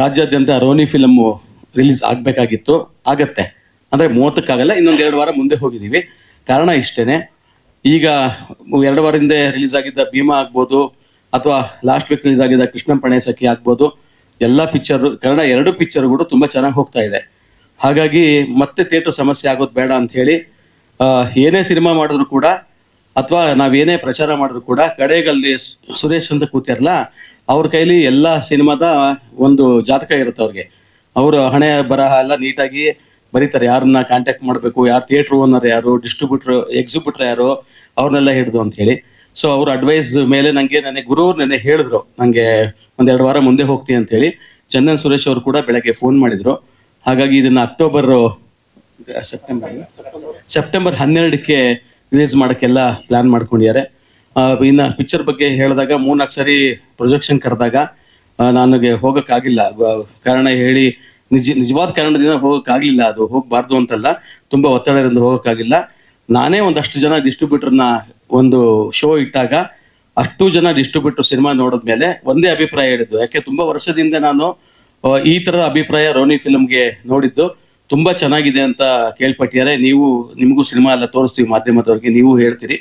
ರಾಜ್ಯಾದ್ಯಂತ Roni film release ಆಗಬೇಕಾಗಿತ್ತು. ಆಗತ್ತೆ. ಅಂದರೆ ಮೂವತ್ತಕ್ಕಾಗಲ್ಲ, ಇನ್ನೊಂದು ಎರಡು ವಾರ ಮುಂದೆ ಹೋಗಿದ್ದೀವಿ. ಕಾರಣ ಇಷ್ಟೇನೆ. ಈಗ ಎರಡು ವಾರ ಹಿಂದೆ ರಿಲೀಸ್ ಆಗಿದ್ದ ಭೀಮಾ ಆಗ್ಬೋದು, ಅಥವಾ ಲಾಸ್ಟ್ ವೀಕ್ ರಿಲೀಸ್ ಆಗಿದ್ದ ಕೃಷ್ಣ ಪಣೆ ಸಖಿ ಆಗ್ಬೋದು, ಎಲ್ಲ ಪಿಕ್ಚರ್ ಕನ್ನಡ ಎರಡು ಪಿಕ್ಚರ್ಗಳು ತುಂಬ ಚೆನ್ನಾಗಿ ಹೋಗ್ತಾ ಇದೆ. ಹಾಗಾಗಿ ಮತ್ತೆ ಥಿಯೇಟರ್ ಸಮಸ್ಯೆ ಆಗೋದು ಬೇಡ ಅಂತ ಹೇಳಿ ಏನೇ ಸಿನಿಮಾ ಮಾಡಿದ್ರು ಕೂಡ, ಅಥವಾ ನಾವೇನೇ ಪ್ರಚಾರ ಮಾಡಿದ್ರು ಕೂಡ, ಕಡೆಗಲ್ಲಿ ಸುರೇಶ್ ಅಂತ ಕೂತಿರಲ್ಲ ಅವ್ರ ಕೈಲಿ ಎಲ್ಲ ಸಿನಿಮಾದ ಒಂದು ಜಾತಕ ಇರುತ್ತೆ ಅವ್ರಿಗೆ. ಅವರು ಹಣೆ, ಬರಹ ಎಲ್ಲ ನೀಟಾಗಿ ಬರೀತಾರೆ. ಯಾರನ್ನ ಕಾಂಟ್ಯಾಕ್ಟ್ ಮಾಡಬೇಕು, ಯಾರು ಥಿಯೇಟ್ರ್ ಓನರ್ ಯಾರು ಡಿಸ್ಟ್ರಿಬ್ಯೂಟರ್ ಎಕ್ಸಿಬ್ಯೂಟರ್ ಯಾರು, ಅವ್ರನ್ನೆಲ್ಲ ಹಿಡಿದು ಅಂತ ಹೇಳಿ. ಸೊ ಅವ್ರ ಅಡ್ವೈಸ್ ಮೇಲೆ ನನಗೆ ನನಗೆ ಗುರು ನೆನೆ ಹೇಳಿದ್ರು. ನನಗೆ ಒಂದೆರಡು ವಾರ ಮುಂದೆ ಹೋಗ್ತೀನಿ ಅಂತ ಹೇಳಿ. ಚಂದನ್ ಸುರೇಶ್ ಅವರು ಕೂಡ ಬೆಳಗ್ಗೆ ಫೋನ್ ಮಾಡಿದ್ರು. ಹಾಗಾಗಿ ಇದನ್ನ ಅಕ್ಟೋಬರ್ ಸೆಪ್ಟೆಂಬರ್ ಸೆಪ್ಟೆಂಬರ್ ಹನ್ನೆರಡಕ್ಕೆ ರಿಲೀಸ್ ಮಾಡೋಕ್ಕೆಲ್ಲ ಪ್ಲಾನ್ ಮಾಡ್ಕೊಂಡಿದ್ದಾರೆ. ಇನ್ನ ಪಿಕ್ಚರ್ ಬಗ್ಗೆ ಹೇಳಿದಾಗ ಮೂರ್ನಾಲ್ಕು ಸರಿ ಪ್ರೊಜೆಕ್ಷನ್ ಕರೆದಾಗ ನನಗೆ ಹೋಗೋಕ್ಕಾಗಿಲ್ಲ. ಕಾರಣ ಹೇಳಿ, ನಿಜ, ನಿಜವಾದ ಕಾರಣದಿಂದ ಹೋಗೋಕ್ಕಾಗಲಿಲ್ಲ. ಅದು ಹೋಗಬಾರ್ದು ಅಂತಲ್ಲ, ತುಂಬ ಒತ್ತಡದಿಂದ ಹೋಗೋಕ್ಕಾಗಿಲ್ಲ. ನಾನೇ ಒಂದಷ್ಟು ಜನ ಡಿಸ್ಟ್ರಿಬ್ಯೂಟರ್ನ ಒಂದು ಶೋ ಇಟ್ಟಾಗ, ಅಷ್ಟು ಜನ ಡಿಸ್ಟ್ರಿಬ್ಯೂಟರ್ ಸಿನಿಮಾ ನೋಡಿದ್ಮೇಲೆ ಒಂದೇ ಅಭಿಪ್ರಾಯ ಹೇಳಿದ್ದು. ಯಾಕೆ, ತುಂಬ ವರ್ಷದಿಂದ ನಾನು ಈ ಥರದ ಅಭಿಪ್ರಾಯ ರೋನಿ ಫಿಲ್ಮ್ಗೆ ನೋಡಿದ್ದು. ತುಂಬ ಚೆನ್ನಾಗಿದೆ ಅಂತ ಕೇಳ್ಪಟ್ಟಿದ್ದಾರೆ. ನೀವು, ನಿಮಗೂ ಸಿನಿಮಾ ಎಲ್ಲ ತೋರಿಸ್ತೀವಿ ಮಾಧ್ಯಮದವ್ರಿಗೆ, ನೀವು ಹೇಳ್ತೀರಿ.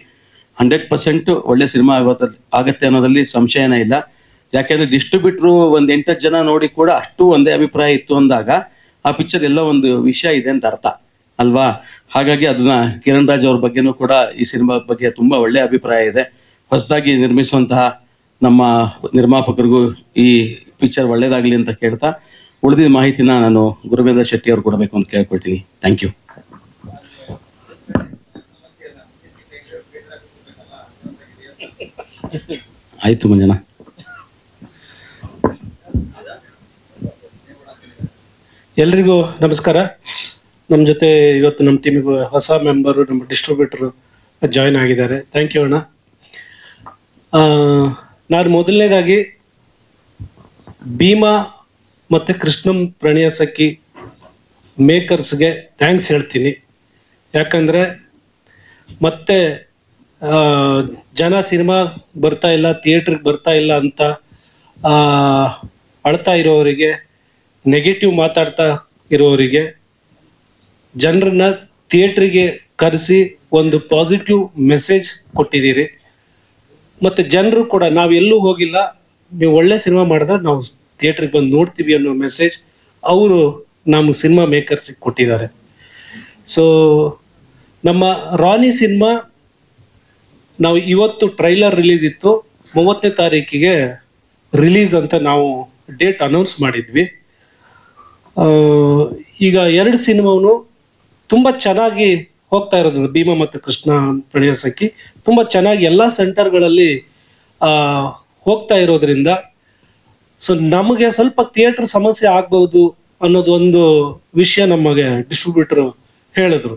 ಹಂಡ್ರೆಡ್ ಪರ್ಸೆಂಟ್ ಒಳ್ಳೆ ಸಿನಿಮಾ ಆಗುತ್ತೆ ಆಗತ್ತೆ ಅನ್ನೋದ್ರಲ್ಲಿ ಸಂಶಯನೇ ಇಲ್ಲ. ಯಾಕೆಂದ್ರೆ ಡಿಸ್ಟ್ರಿಬ್ಯೂಟ್ರು ಒಂದು ಎಂಟತ್ತು ಜನ ನೋಡಿ ಕೂಡ ಅಷ್ಟು ಒಂದೇ ಅಭಿಪ್ರಾಯ ಇತ್ತು ಅಂದಾಗ ಆ ಪಿಕ್ಚರ್ ಎಲ್ಲ ಒಂದು ವಿಷಯ ಇದೆ ಅಂತ ಅರ್ಥ. ಅಲ್ವಾ? ಹಾಗಾಗಿ ಅದನ್ನ ಕಿರಣ್ ರಾಜ್ ಅವ್ರ ಬಗ್ಗೆನೂ ಕೂಡ ಈ ಸಿನಿಮಾ ಬಗ್ಗೆ ತುಂಬಾ ಒಳ್ಳೆ ಅಭಿಪ್ರಾಯ ಇದೆ. ಹೊಸದಾಗಿ ನಿರ್ಮಿಸುವಂತಹ ನಮ್ಮ ನಿರ್ಮಾಪಕರಿಗೂ ಈ ಪಿಕ್ಚರ್ ಒಳ್ಳೇದಾಗ್ಲಿ ಅಂತ ಕೇಳ್ತಾ ಉಳಿದಿದ್ದ ಮಾಹಿತಿನ ನಾನು ಗುರುವೇಂದ್ರ ಶೆಟ್ಟಿ ಅವ್ರು ಕೊಡಬೇಕು ಅಂತ ಕೇಳ್ಕೊಳ್ತೀನಿ. ಥ್ಯಾಂಕ್ ಯು ಆಯ್ತು ಮಂಜನಾ ಎಲ್ರಿಗೂ ನಮಸ್ಕಾರ. ನಮ್ಮ ಜೊತೆ ಇವತ್ತು ನಮ್ಮ ಟೀಮಿಗೆ ಹೊಸ ಮೆಂಬರು ನಮ್ಮ ಡಿಸ್ಟ್ರಿಬ್ಯೂಟರ್ ಜಾಯ್ನ್ ಆಗಿದ್ದಾರೆ. ಥ್ಯಾಂಕ್ ಯು ಅಣ್ಣ. ನಾನು ಮೊದಲನೇದಾಗಿ ಭೀಮಾ ಮತ್ತು ಕೃಷ್ಣಂ ಪ್ರಣಯ ಸಖಿ ಮೇಕರ್ಸ್ಗೆ ಥ್ಯಾಂಕ್ಸ್ ಹೇಳ್ತೀನಿ. ಯಾಕಂದರೆ ಮತ್ತೆ ಜನ ಸಿನಿಮಾ ಬರ್ತಾ ಇಲ್ಲ ಥಿಯೇಟ್ರಿಗೆ ಬರ್ತಾ ಇಲ್ಲ ಅಂತ ಅಳ್ತಾ ಇರೋವರಿಗೆ ನೆಗೆಟಿವ್ ಮಾತಾಡ್ತಾ ಇರೋವರಿಗೆ ಜನರನ್ನ ಥಿಯೇಟ್ರಿಗೆ ಕರೆಸಿ ಒಂದು ಪಾಸಿಟಿವ್ ಮೆಸೇಜ್ ಕೊಟ್ಟಿದ್ದೀರಿ. ಮತ್ತೆ ಜನರು ಕೂಡ ನಾವು ಎಲ್ಲೂ ಹೋಗಿಲ್ಲ, ನೀವು ಒಳ್ಳೆ ಸಿನಿಮಾ ಮಾಡಿದ್ರೆ ನಾವು ಥಿಯೇಟ್ರಿಗೆ ಬಂದು ನೋಡ್ತೀವಿ ಅನ್ನೋ ಮೆಸೇಜ್ ಅವರು ನಮ್ಮ ಸಿನಿಮಾ ಮೇಕರ್ಸಿಗೆ ಕೊಟ್ಟಿದ್ದಾರೆ. ಸೊ ನಮ್ಮ ರಾನಿ ಸಿನಿಮಾ ನಾವು ಇವತ್ತು ಟ್ರೈಲರ್ ರಿಲೀಸ್ ಇತ್ತು. ಮೂವತ್ತನೇ ತಾರೀಕಿಗೆ ರಿಲೀಸ್ ಅಂತ ನಾವು ಡೇಟ್ ಅನೌನ್ಸ್ ಮಾಡಿದ್ವಿ. ಈಗ ಎರಡು ಸಿನಿಮಾನು ತುಂಬ ಚೆನ್ನಾಗಿ ಹೋಗ್ತಾ ಇರೋದು ಭೀಮ ಮತ್ತು ಕೃಷ್ಣ ಪ್ರಣಯಸಕ್ಕಿ ತುಂಬ ಚೆನ್ನಾಗಿ ಎಲ್ಲ ಸೆಂಟರ್ಗಳಲ್ಲಿ ಹೋಗ್ತಾ ಇರೋದ್ರಿಂದ ಸೊ ನಮಗೆ ಸ್ವಲ್ಪ ಥಿಯೇಟರ್ ಸಮಸ್ಯೆ ಆಗ್ಬಹುದು ಅನ್ನೋದು ಒಂದು ವಿಷಯ ನಮಗೆ ಡಿಸ್ಟ್ರಿಬ್ಯೂಟರ್ ಹೇಳಿದ್ರು.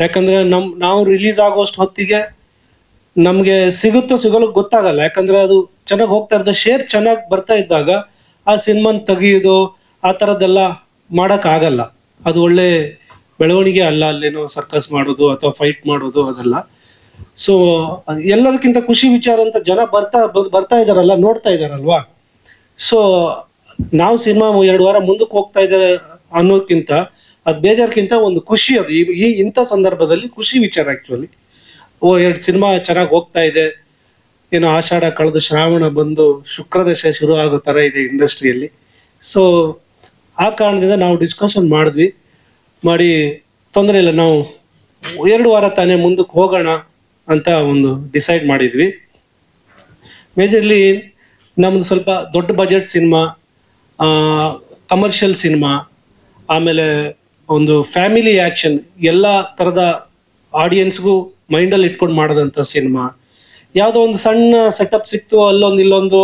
ಯಾಕಂದ್ರೆ ನಮ್, ನಾವು ರಿಲೀಸ್ ಆಗೋಷ್ಟು ಹೊತ್ತಿಗೆ ನಮಗೆ ಸಿಗುತ್ತೋ ಸಿಗಲು ಗೊತ್ತಾಗಲ್ಲ. ಯಾಕಂದ್ರೆ ಅದು ಚೆನ್ನಾಗಿ ಹೋಗ್ತಾ ಇರೋದು ಶೇರ್ ಚೆನ್ನಾಗಿ ಬರ್ತಾ ಇದ್ದಾಗ ಆ ಸಿನಿಮಾನ ತೆಗೆಯೋದು, ಆ ಥರದ್ದೆಲ್ಲ ಮಾಡಕ್ ಆಗಲ್ಲ ಅದು ಒಳ್ಳೆ ಬೆಳವಣಿಗೆ ಅಲ್ಲ, ಅಲ್ಲೇನೋ ಸರ್ಕಸ್ ಮಾಡೋದು ಅಥವಾ ಫೈಟ್ ಮಾಡೋದು ಅದೆಲ್ಲ. ಸೊ ಎಲ್ಲದಕ್ಕಿಂತ ಖುಷಿ ವಿಚಾರ ಅಂತ ಜನ ಬರ್ತಾ ಬರ್ತಾ ಇದಾರಲ್ಲ, ನೋಡ್ತಾ ಇದಾರಲ್ವಾ? ಸೊ ನಾವು ಸಿನಿಮಾ ಎರಡು ವಾರ ಮುಂದಕ್ಕೆ ಹೋಗ್ತಾ ಇದ್ದಾರೆ ಅನ್ನೋದಕ್ಕಿಂತ ಅದು ಬೇಜಾರ್ಗಿಂತ ಒಂದು ಖುಷಿ ಅದು. ಈ ಇಂಥ ಸಂದರ್ಭದಲ್ಲಿ ಖುಷಿ ವಿಚಾರ ಆಕ್ಚುಲಿ ಓ, ಎರಡು ಸಿನಿಮಾ ಚೆನ್ನಾಗಿ ಹೋಗ್ತಾ ಇದೆ. ಏನೋ ಆಷಾಢ ಕಳೆದು ಶ್ರಾವಣ ಬಂದು ಶುಕ್ರದಶ ಶುರು ಆಗೋ ಥರ ಇದೆ ಇಂಡಸ್ಟ್ರಿಯಲ್ಲಿ. ಸೊ ಆ ಕಾರಣದಿಂದ ನಾವು ಡಿಸ್ಕಷನ್ ಮಾಡಿದ್ವಿ. ಮಾಡಿ ತೊಂದರೆ ಇಲ್ಲ, ನಾವು ಎರಡು ವಾರ ತಾನೇ ಮುಂದಕ್ಕೆ ಹೋಗೋಣ ಅಂತ ಒಂದು ಡಿಸೈಡ್ ಮಾಡಿದ್ವಿ. ಮೇಜರ್ಲಿ ನಮ್ದು ಸ್ವಲ್ಪ ದೊಡ್ಡ ಬಜೆಟ್ ಸಿನಿಮಾ ಕಮರ್ಷಿಯಲ್ ಸಿನಿಮಾ, ಆಮೇಲೆ ಒಂದು ಫ್ಯಾಮಿಲಿ ಆ್ಯಕ್ಷನ್ ಎಲ್ಲ ಥರದ ಆಡಿಯನ್ಸ್ಗೂ ಮೈಂಡಲ್ಲಿ ಇಟ್ಕೊಂಡು ಮಾಡಿದಂಥ ಸಿನಿಮಾ ಯಾವುದೋ ಒಂದು ಸಣ್ಣ ಸೆಟಪ್ ಸಿಕ್ತು, ಅಲ್ಲೊಂದು ಇಲ್ಲೊಂದು,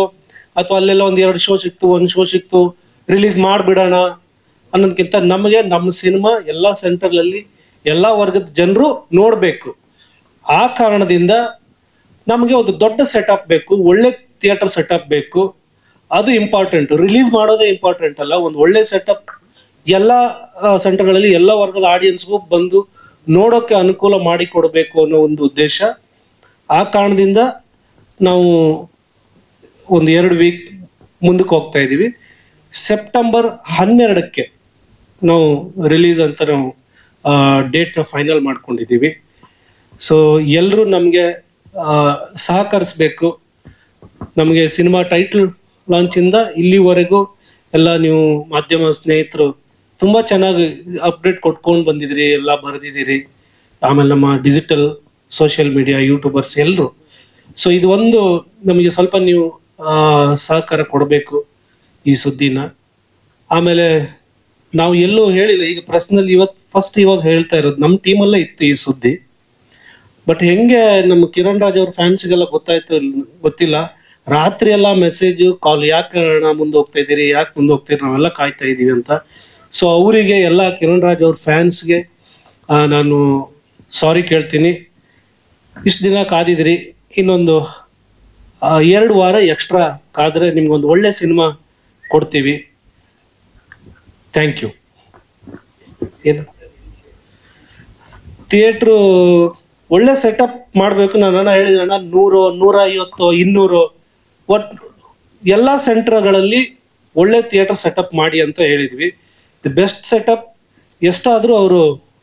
ಅಥವಾ ಅಲ್ಲೆಲ್ಲ ಒಂದು ಎರಡು ಶೋ ಸಿಕ್ತು, ಒಂದು ಶೋ ಸಿಕ್ತು ರಿಲೀಸ್ ಮಾಡಿಬಿಡೋಣ ಅನ್ನೋದಕ್ಕಿಂತ ನಮಗೆ ನಮ್ಮ ಸಿನಿಮಾ ಎಲ್ಲ ಸೆಂಟರ್ಗಳಲ್ಲಿ ಎಲ್ಲ ವರ್ಗದ ಜನರು ನೋಡಬೇಕು. ಆ ಕಾರಣದಿಂದ ನಮಗೆ ಒಂದು ದೊಡ್ಡ ಸೆಟಪ್ ಬೇಕು, ಒಳ್ಳೆ ಥಿಯೇಟರ್ ಸೆಟಪ್ ಬೇಕು. ಅದು ಇಂಪಾರ್ಟೆಂಟ್ ರಿಲೀಸ್ ಮಾಡೋದೇ ಇಂಪಾರ್ಟೆಂಟ್ ಅಲ್ಲ. ಒಂದು ಒಳ್ಳೆ ಸೆಟಪ್ ಎಲ್ಲ ಸೆಂಟರ್ಗಳಲ್ಲಿ ಎಲ್ಲ ವರ್ಗದ ಆಡಿಯನ್ಸ್ಗೂ ಬಂದು ನೋಡೋಕೆ ಅನುಕೂಲ ಮಾಡಿಕೊಡಬೇಕು ಅನ್ನೋ ಒಂದು ಉದ್ದೇಶ. ಆ ಕಾರಣದಿಂದ ನಾವು ಒಂದು ಎರಡು ವೀಕ್ ಮುಂದಕ್ಕೆ ಹೋಗ್ತಾ ಇದ್ದೀವಿ. ಸೆಪ್ಟೆಂಬರ್ ಹನ್ನೆರಡಕ್ಕೆ ನಾವು ರಿಲೀಸ್ ಅಂತ ನಾವು ಡೇಟ್ನ ಫೈನಲ್ ಮಾಡ್ಕೊಂಡಿದ್ದೀವಿ. ಸೊ ಎಲ್ಲರೂ ನಮಗೆ ಸಹಕರಿಸ್ಬೇಕು. ನಮಗೆ ಸಿನಿಮಾ ಟೈಟಲ್ ಲಾಂಚಿಂದ ಇಲ್ಲಿವರೆಗೂ ಎಲ್ಲ ನೀವು ಮಾಧ್ಯಮ ಸ್ನೇಹಿತರು ತುಂಬ ಚೆನ್ನಾಗಿ ಅಪ್ಡೇಟ್ ಕೊಟ್ಕೊಂಡು ಬಂದಿದ್ರಿ ಎಲ್ಲ ಬರೆದಿದ್ದೀರಿ. ಆಮೇಲೆ ನಮ್ಮ ಡಿಜಿಟಲ್ ಸೋಷಿಯಲ್ ಮೀಡಿಯಾ ಯೂಟ್ಯೂಬರ್ಸ್ ಎಲ್ಲರೂ ಸೊ ಇದು ಒಂದು ನಮಗೆ ಸ್ವಲ್ಪ ನೀವು ಸಹಕಾರ ಕೊಡಬೇಕು ಈ ಸುದ್ದಿನ. ಆಮೇಲೆ ನಾವು ಎಲ್ಲೂ ಹೇಳಿಲ್ಲ, ಈಗ ಪ್ರಶ್ನಲ್ಲಿ ಇವತ್ತು ಫಸ್ಟ್ ಇವಾಗ ಹೇಳ್ತಾ ಇರೋದು ನಮ್ಮ ಟೀಮಲ್ಲೇ ಇತ್ತು ಈ ಸುದ್ದಿ. ಬಟ್ ಹೆಂಗೆ ನಮ್ಮ ಕಿರಣ್ ರಾಜ್ ಅವ್ರ ಫ್ಯಾನ್ಸ್ಗೆಲ್ಲ ಗೊತ್ತಾಯ್ತು ಗೊತ್ತಿಲ್ಲ. ರಾತ್ರಿ ಎಲ್ಲ ಮೆಸೇಜು ಕಾಲ್ ಯಾಕೆ ನಾ ಮುಂದೆ ಹೋಗ್ತಾ ಇದ್ದೀರಿ, ಯಾಕೆ ಮುಂದೆ ಹೋಗ್ತೀರಿ, ನಾವೆಲ್ಲ ಕಾಯ್ತಾ ಇದ್ದೀವಿ ಅಂತ. ಸೊ ಅವರಿಗೆ ಎಲ್ಲ ಕಿರಣ್ ರಾಜ್ ಅವ್ರ ಫ್ಯಾನ್ಸ್ಗೆ ನಾನು ಸಾರಿ ಕೇಳ್ತೀನಿ. ಇಷ್ಟು ದಿನ ಕಾದಿದ್ರಿ. ಇನ್ನೊಂದು ಎರಡು ವಾರ ಎಕ್ಸ್ಟ್ರಾ ಕಾದ್ರೆ ನಿಮ್ಗೊಂದು ಒಳ್ಳೆ ಸಿನಿಮಾ ಕೊಡ್ತೀವಿ. ಥ್ಯಾಂಕ್ ಯು ಏನು? ಥಿಯೇಟ್ರು ಒಳ್ಳೆ ಸೆಟಪ್ ಮಾಡಬೇಕು ನಾನು. ಅಣ್ಣ ಹೇಳಿದ್ರೆ ಅಣ್ಣ, ನೂರು ನೂರ ಐವತ್ತು ಇನ್ನೂರು, ಒಟ್, ಎಲ್ಲ ಸೆಂಟ್ರ್ಗಳಲ್ಲಿ ಒಳ್ಳೆ ಥಿಯೇಟರ್ ಸೆಟಪ್ ಮಾಡಿ ಅಂತ ಹೇಳಿದ್ವಿ. ದಿ ಬೆಸ್ಟ್ ಸೆಟಪ್ ಎಷ್ಟಾದರೂ ಅವರು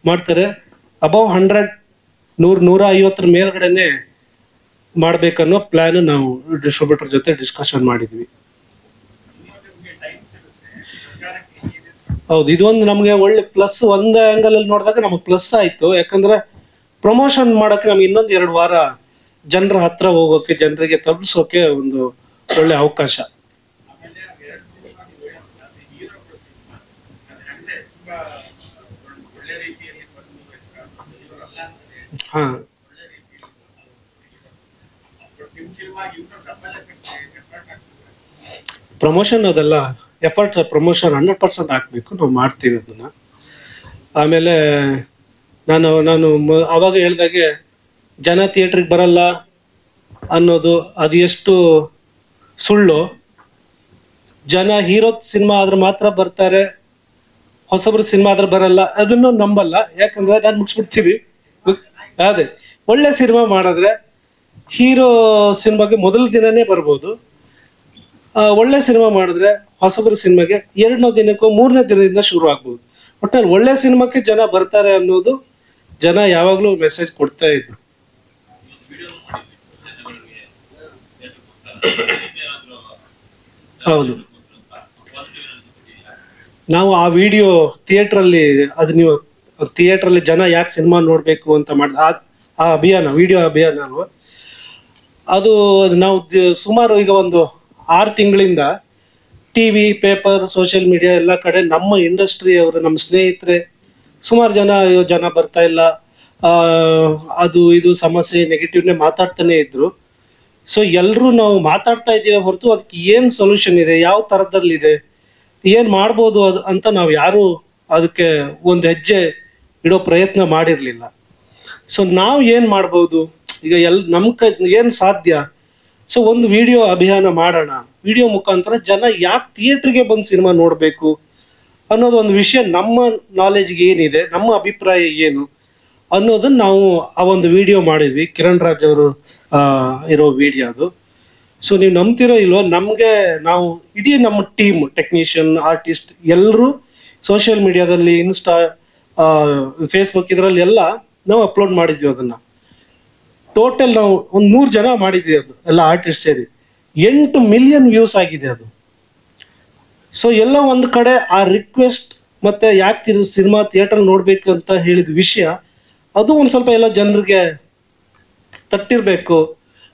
ಮಾಡ್ತಾರೆ. ಅಬೌವ್ ಹಂಡ್ರೆಡ್ ನೂರು ನೂರ ಐವತ್ತರ ಮೇಲ್ಗಡೆನೆ ಮಾಡಬೇಕನ್ನೋ ಪ್ಲಾನ್ ನಾವು ಡಿಸ್ಟ್ರಿಬ್ಯೂಟರ್ ಜೊತೆ ಡಿಸ್ಕಷನ್ ಮಾಡಿದ್ವಿ. ಹೌದು, ಇದೊಂದು ನಮಗೆ ಒಳ್ಳೆ ಪ್ಲಸ್ ಒಂದ್ ಆಂಗಲ್ ಅಲ್ಲಿ ನೋಡಿದಾಗ ನಮಗೆ ಪ್ಲಸ್ ಆಯ್ತು. ಯಾಕಂದ್ರೆ ಪ್ರಮೋಷನ್ ಮಾಡೋಕೆ ನಮ್ಗೆ ಇನ್ನೊಂದು ಎರಡು ವಾರ ಜನರ ಹತ್ರ ಹೋಗೋಕೆ, ಜನರಿಗೆ ತಲುಪಿಸೋಕೆ ಒಂದು ಒಳ್ಳೆ ಅವಕಾಶ. ಪ್ರಮೋಷನ್ ಅದೆಲ್ಲ ಎಫರ್ಟ್ ಪ್ರಮೋಷನ್ ಹಂಡ್ರೆಡ್ ಪರ್ಸೆಂಟ್ ಹಾಕಬೇಕು, ನಾವು ಮಾಡ್ತೀವಿ ಅದನ್ನ. ಆಮೇಲೆ ನಾನು ನಾನು ಅವಾಗ ಹೇಳ್ದಾಗೆ ಜನ ಥಿಯೇಟ್ರಿಗೆ ಬರಲ್ಲ ಅನ್ನೋದು ಅದು ಎಷ್ಟು ಸುಳ್ಳು. ಜನ ಹೀರೋ ಸಿನಿಮಾ ಆದ್ರೆ ಮಾತ್ರ ಬರ್ತಾರೆ, ಹೊಸಬ್ರ ಸಿನಿಮಾ ಆದ್ರೆ ಬರಲ್ಲ, ಅದನ್ನು ನಂಬಲ್ಲ. ಯಾಕಂದ್ರೆ ನಾನು ಮುಗಿಸ್ಬಿಡ್ತೀವಿ ಅದೇ, ಒಳ್ಳೆ ಸಿನಿಮಾ ಮಾಡಿದ್ರೆ ಹೀರೋ ಸಿನಿಮಾಗೆ ಮೊದಲ ದಿನನೇ ಬರ್ಬೋದು. ಒಳ್ಳೆ ಸಿನಿಮಾ ಮಾಡಿದ್ರೆ ಹೊಸಬ್ರ ಸಿನಿಮಾಗೆ ಎರಡನೇ ದಿನಕ್ಕೂ ಮೂರನೇ ದಿನದಿಂದ ಶುರು ಆಗ್ಬೋದು. ಒಟ್ಟಲ್ಲಿ ಒಳ್ಳೆ ಸಿನಿಮಾಕ್ಕೆ ಜನ ಬರ್ತಾರೆ ಅನ್ನೋದು ಜನ ಯಾವಾಗಲೂ ಮೆಸೇಜ್ ಕೊಡ್ತಾ ಇದ್ರು. ಹೌದು. ನಾವು ಆ ವಿಡಿಯೋ ಥಿಯೇಟ್ರಲ್ಲಿ ಅದು ನೀವು ಥಿಯೇಟ್ರಲ್ಲಿ ಜನ ಯಾಕೆ ಸಿನಿಮಾ ನೋಡಬೇಕು ಅಂತ ಮಾಡಿದ ಆ- ಆ ಅಭಿಯಾನ ವಿಡಿಯೋ ಅಭಿಯಾನ ಅದು ನಾವು ಸುಮಾರು ಈಗ ಒಂದು ಆರು ತಿಂಗಳಿಂದ ಟಿವಿ ಪೇಪರ್ ಸೋಷಿಯಲ್ ಮೀಡಿಯಾ ಎಲ್ಲ ಕಡೆ ನಮ್ಮ ಇಂಡಸ್ಟ್ರಿ ಅವರು, ನಮ್ಮ ಸ್ನೇಹಿತರೆ ಸುಮಾರು ಜನ ಜನ ಬರ್ತಾ ಇಲ್ಲ. ಅದು ಇದು ಸಮಸ್ಯೆ ನೆಗೆಟಿವ್ನೇ ಮಾತಾಡ್ತಾನೆ ಇದ್ರು. ಸೊ ಎಲ್ಲರೂ ನಾವು ಮಾತಾಡ್ತಾ ಇದ್ದೀವಿ ಹೊರತು ಅದಕ್ಕೆ ಏನು ಸೊಲ್ಯೂಷನ್ ಇದೆ? ಯಾವ ಥರದಲ್ಲಿದೆ ಏನು ಮಾಡ್ಬೋದು ಅದು ಅಂತ ನಾವು ಯಾರು ಅದಕ್ಕೆ ಒಂದು ಹೆಜ್ಜೆ ಇಡೋ ಪ್ರಯತ್ನ ಮಾಡಿರಲಿಲ್ಲ. ಸೊ ನಾವು ಏನು ಮಾಡ್ಬೋದು? ಈಗ ಎಲ್ ನಮ್ಮ ಕೈ, ಏನು ಸಾಧ್ಯ? ಸೊ ಒಂದು ವಿಡಿಯೋ ಅಭಿಯಾನ ಮಾಡೋಣ. ವಿಡಿಯೋ ಮುಖಾಂತರ ಜನ ಯಾಕೆ ಥಿಯೇಟ್ರಿಗೆ ಬಂದು ಸಿನಿಮಾ ನೋಡಬೇಕು? ಅನ್ನೋದು ಒಂದು ವಿಷಯ ನಮ್ಮ ನಾಲೆಜ್ಗೆ ಏನಿದೆ, ನಮ್ಮ ಅಭಿಪ್ರಾಯ ಏನು? ಅನ್ನೋದನ್ನ ನಾವು ಆ ಒಂದು ವಿಡಿಯೋ ಮಾಡಿದ್ವಿ. ಕಿರಣ್ ರಾಜ್ ಅವರು ಇರೋ ವಿಡಿಯೋ ಅದು. ಸೊ ನೀವು ನಂಬ್ತಿರೋ ಇಲ್ವೋ, ನಮಗೆ ನಾವು ಇಡೀ ನಮ್ಮ ಟೀಮ್ ಟೆಕ್ನಿಷಿಯನ್, ಆರ್ಟಿಸ್ಟ್ ಎಲ್ಲರೂ ಸೋಷಿಯಲ್ ಮೀಡಿಯಾದಲ್ಲಿ ಇನ್ಸ್ಟಾ ಫೇಸ್ಬುಕ್ ಇದರಲ್ಲಿ ಎಲ್ಲ ನಾವು ಅಪ್ಲೋಡ್ ಮಾಡಿದ್ವಿ ಅದನ್ನ. ಟೋಟಲ್ ನಾವು ಒಂದು ಮೂರು ಜನ ಮಾಡಿದ್ವಿ ಅದು, ಎಲ್ಲ ಆರ್ಟಿಸ್ಟ್ ಸೇರಿ. ಎಂಟು ಮಿಲಿಯನ್ ವ್ಯೂಸ್ ಆಗಿದೆ ಅದು. ಸೊ ಎಲ್ಲ ಒಂದು ಕಡೆ ಆ ರಿಕ್ವೆಸ್ಟ್ ಮತ್ತೆ ಯಾಕೆ ಸಿನಿಮಾ ಥಿಯೇಟರ್ ನೋಡ್ಬೇಕು ಅಂತ ಹೇಳಿದ ವಿಷಯ, ಅದು ಒಂದು ಸ್ವಲ್ಪ ಎಲ್ಲ ಜನರಿಗೆ ತಟ್ಟಿರ್ಬೇಕು.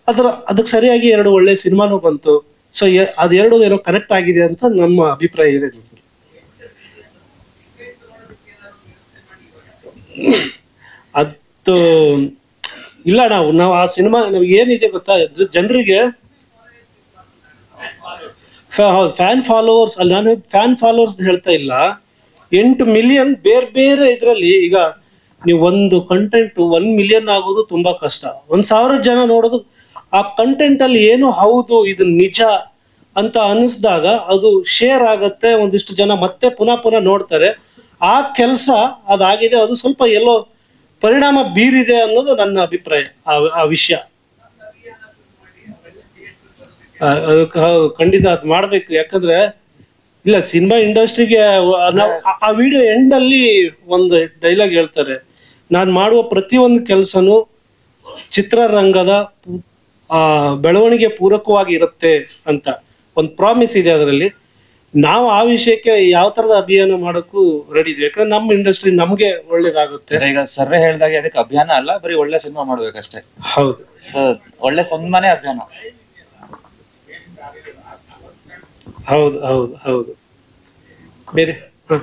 ಅದರ ಅದಕ್ಕೆ ಸರಿಯಾಗಿ ಎರಡು ಒಳ್ಳೆ ಸಿನಿಮಾನು ಬಂತು. ಸೊ ಅದೆರಡು ಏನೋ ಕನೆಕ್ಟ್ ಆಗಿದೆ ಅಂತ ನಮ್ಮ ಅಭಿಪ್ರಾಯ ಇದೆ. ಅದು, ಇಲ್ಲ ನಾವು ನಾವು ಆ ಸಿನಿಮಾ ನಮ್ಗೆ ಏನಿದೆ ಗೊತ್ತಾ? ಜನರಿಗೆ ಫ್ಯಾನ್ ಫಾಲೋವರ್ಸ್ ಅಲ್ಲಿ, ನಾನು ಫ್ಯಾನ್ ಫಾಲೋವರ್ಸ್ ಹೇಳ್ತಾ ಇಲ್ಲ. ಎಂಟು ಮಿಲಿಯನ್ ಬೇರೆ ಬೇರೆ ಇದರಲ್ಲಿ ಈಗ ನೀವು ಒಂದು ಕಂಟೆಂಟ್ ಒನ್ ಮಿಲಿಯನ್ ಆಗೋದು ತುಂಬಾ ಕಷ್ಟ. ಒಂದ್ ಸಾವಿರ ಜನ ನೋಡೋದು, ಆ ಕಂಟೆಂಟ್ ಅಲ್ಲಿ ಏನು ಹೌದು, ಇದು ನಿಜ ಅಂತ ಅನಿಸ್ದಾಗ ಅದು ಶೇರ್ ಆಗತ್ತೆ, ಒಂದಿಷ್ಟು ಜನ ಮತ್ತೆ ಪುನಃ ಪುನಃ ನೋಡ್ತಾರೆ. ಆ ಕೆಲಸ ಅದಾಗಿದೆ, ಅದು ಸ್ವಲ್ಪ ಎಲ್ಲೋ ಪರಿಣಾಮ ಬೀರಿದೆ ಅನ್ನೋದು ನನ್ನ ಅಭಿಪ್ರಾಯ, ಆ ವಿಷಯ. ಖಂಡಿತ ಅದು ಮಾಡ್ಬೇಕು. ಯಾಕಂದ್ರೆ, ಇಲ್ಲ, ಸಿನಿಮಾ ಇಂಡಸ್ಟ್ರಿಗೆ ಆ- ವಿಡಿಯೋ ಎಂಡ್ ಅಲ್ಲಿ ಒಂದು ಡೈಲಾಗ್ ಹೇಳ್ತಾರೆ, ನಾನು ಮಾಡುವ ಪ್ರತಿಯೊಂದು ಕೆಲಸನೂ ಚಿತ್ರರಂಗದ ಬೆಳವಣಿಗೆ ಪೂರಕವಾಗಿ ಇರುತ್ತೆ ಅಂತ. ಒಂದು ಪ್ರಾಮಿಸ್ ಇದೆ ಅದರಲ್ಲಿ. ನಾವು ಆ ವಿಷಯಕ್ಕೆ ಯಾವ ತರದ ಅಭಿಯಾನ ಮಾಡೋಕ್ಕೂ ರೆಡಿ ಇದೆ ಯಾಕಂದ್ರೆ ನಮ್ಮ ಇಂಡಸ್ಟ್ರಿ ನಮ್ಗೆ ಒಳ್ಳೇದಾಗುತ್ತೆ. ಈಗ ಸರ್ರೆ ಹೇಳ್ದಾಗೆ ಅದಕ್ಕೆ ಅಭಿಯಾನ ಅಲ್ಲ ಬರೀ ಒಳ್ಳೆ ಸಿನಿಮಾ ಮಾಡ್ಬೇಕಷ್ಟೇ. ಹೌದು. ಒಳ್ಳೆ ಸಿನಿಮಾನೇ ಅಭಿಯಾನ. ಹೌದು ಹೌದು ಹೌದು. ಬೇರೆ? ಹ.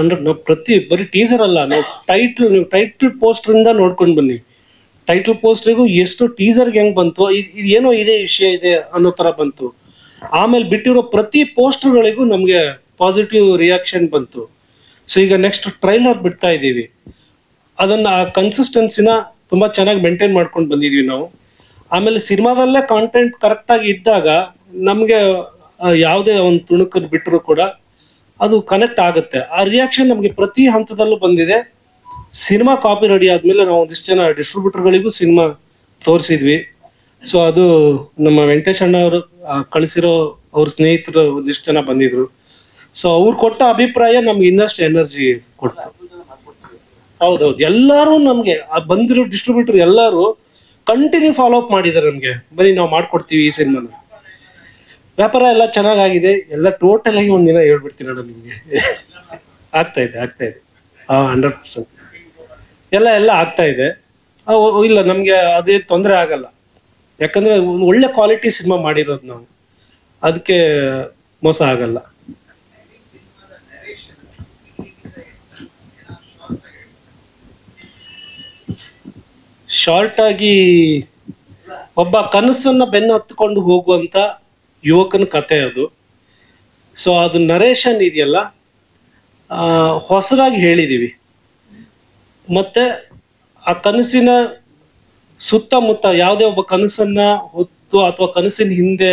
ಅಂದ್ರೆ ನಾವು ಪ್ರತಿ ಬರೀ ಟೀಸರ್ ಅಲ್ಲ, ನಾವು ಟೈಟ್ಲ್ ನೀವು ಟೈಟ್ಲ್ ಇಂದ ನೋಡ್ಕೊಂಡು ಬನ್ನಿ. ಟೈಟ್ಲ್ ಪೋಸ್ಟ್ರಿಗೂ ಎಷ್ಟು ಟೀಸರ್ಗೆ ಹೆಂಗ್ ಬಂತು, ಇದು ಏನೋ ಇದೆ ವಿಷಯ ಇದೆ ಅನ್ನೋ ತರ ಬಂತು. ಆಮೇಲೆ ಬಿಟ್ಟಿರೋ ಪ್ರತಿ ಪೋಸ್ಟರ್ಗಳಿಗೂ ನಮಗೆ ಪಾಸಿಟಿವ್ ರಿಯಾಕ್ಷನ್ ಬಂತು. ಸೊ ಈಗ ನೆಕ್ಸ್ಟ್ ಟ್ರೈಲರ್ ಬಿಡ್ತಾ ಇದ್ದೀವಿ. ಅದನ್ನ ಆ ಕನ್ಸಿಸ್ಟೆನ್ಸಿನ ತುಂಬಾ ಚೆನ್ನಾಗಿ ಮೇಂಟೈನ್ ಮಾಡ್ಕೊಂಡು ಬಂದಿದೀವಿ ನಾವು. ಆಮೇಲೆ ಸಿನಿಮಾದಲ್ಲೇ ಕಾಂಟೆಂಟ್ ಕರೆಕ್ಟಾಗಿ ಇದ್ದಾಗ ನಮಗೆ ಯಾವುದೇ ಒಂದು ತುಣುಕನ್ನು ಬಿಟ್ಟರು ಕೂಡ ಅದು ಕನೆಕ್ಟ್ ಆಗುತ್ತೆ. ಆ ರಿಯಾಕ್ಷನ್ ನಮಗೆ ಪ್ರತಿ ಹಂತದಲ್ಲೂ ಬಂದಿದೆ. ಸಿನಿಮಾ ಕಾಪಿ ರೆಡಿ ಆದ್ಮೇಲೆ ನಾವು ಒಂದಿಷ್ಟು ಜನ ಡಿಸ್ಟ್ರಿಬ್ಯೂಟರ್ಗಳಿಗೂ ಸಿನಿಮಾ ತೋರಿಸಿದ್ವಿ. ಸೊ ಅದು ನಮ್ಮ ವೆಂಕಟೇಶ್ ಅಣ್ಣ ಅವರು ಕಳಿಸಿರೋ ಅವ್ರ ಸ್ನೇಹಿತರು ಒಂದಿಷ್ಟು ಜನ ಬಂದಿದ್ರು. ಸೊ ಅವ್ರು ಕೊಟ್ಟ ಅಭಿಪ್ರಾಯ ನಮ್ಗೆ ಇನ್ನಷ್ಟು ಎನರ್ಜಿ ಕೊಡ್ತು. ಹೌದೌದು. ಎಲ್ಲರೂ ನಮ್ಗೆ ಬಂದಿರೋ ಡಿಸ್ಟ್ರಿಬ್ಯೂಟರ್ ಎಲ್ಲರೂ ಕಂಟಿನ್ಯೂ ಫಾಲೋ ಅಪ್ ಮಾಡಿದ್ದಾರೆ ನಮ್ಗೆ. ಬರೀ ನಾವು ಮಾಡ್ಕೊಡ್ತೀವಿ ಈ ಸಿನಿಮಾನ. ವ್ಯಾಪಾರ ಎಲ್ಲ ಚೆನ್ನಾಗಾಗಿದೆ. ಎಲ್ಲ ಟೋಟಲ್ ಆಗಿ ಒಂದಿನ ಹೇಳ್ಬಿಡ್ತೀನಿ ನಾನು ನಿಮಗೆ. ಆಗ್ತಾ ಇದೆ ಆಗ್ತಾ ಇದೆ. ಹಾ ಹಂಡ್ರೆಡ್ ಪರ್ಸೆಂಟ್ ಎಲ್ಲ ಎಲ್ಲ ಆಗ್ತಾ ಇದೆ. ಇಲ್ಲ, ನಮಗೆ ಅದೇ ತೊಂದರೆ ಆಗಲ್ಲ. ಯಾಕಂದ್ರೆ ಒಳ್ಳೆ ಕ್ವಾಲಿಟಿ ಸಿನಿಮಾ ಮಾಡಿರೋದು ನಾವು. ಅದಕ್ಕೆ ಮೋಸ ಆಗಲ್ಲ. ಶಾರ್ಟ್ ಆಗಿ ಒಬ್ಬ ಕನಸನ್ನ ಬೆನ್ನು ಹತ್ಕೊಂಡು ಹೋಗುವಂತ ಯುವಕನ ಕತೆ ಅದು. ಸೊ ಅದು ನರೇಶನ್ ಇದೆಯಲ್ಲ? ಹೊಸದಾಗಿ ಹೇಳಿದೀವಿ. ಮತ್ತೆ ಆ ಕನಸಿನ ಸುತ್ತಮುತ್ತ ಯಾವುದೇ ಒಬ್ಬ ಕನಸನ್ನ ಹೊತ್ತು ಅಥವಾ ಕನಸಿನ ಹಿಂದೆ,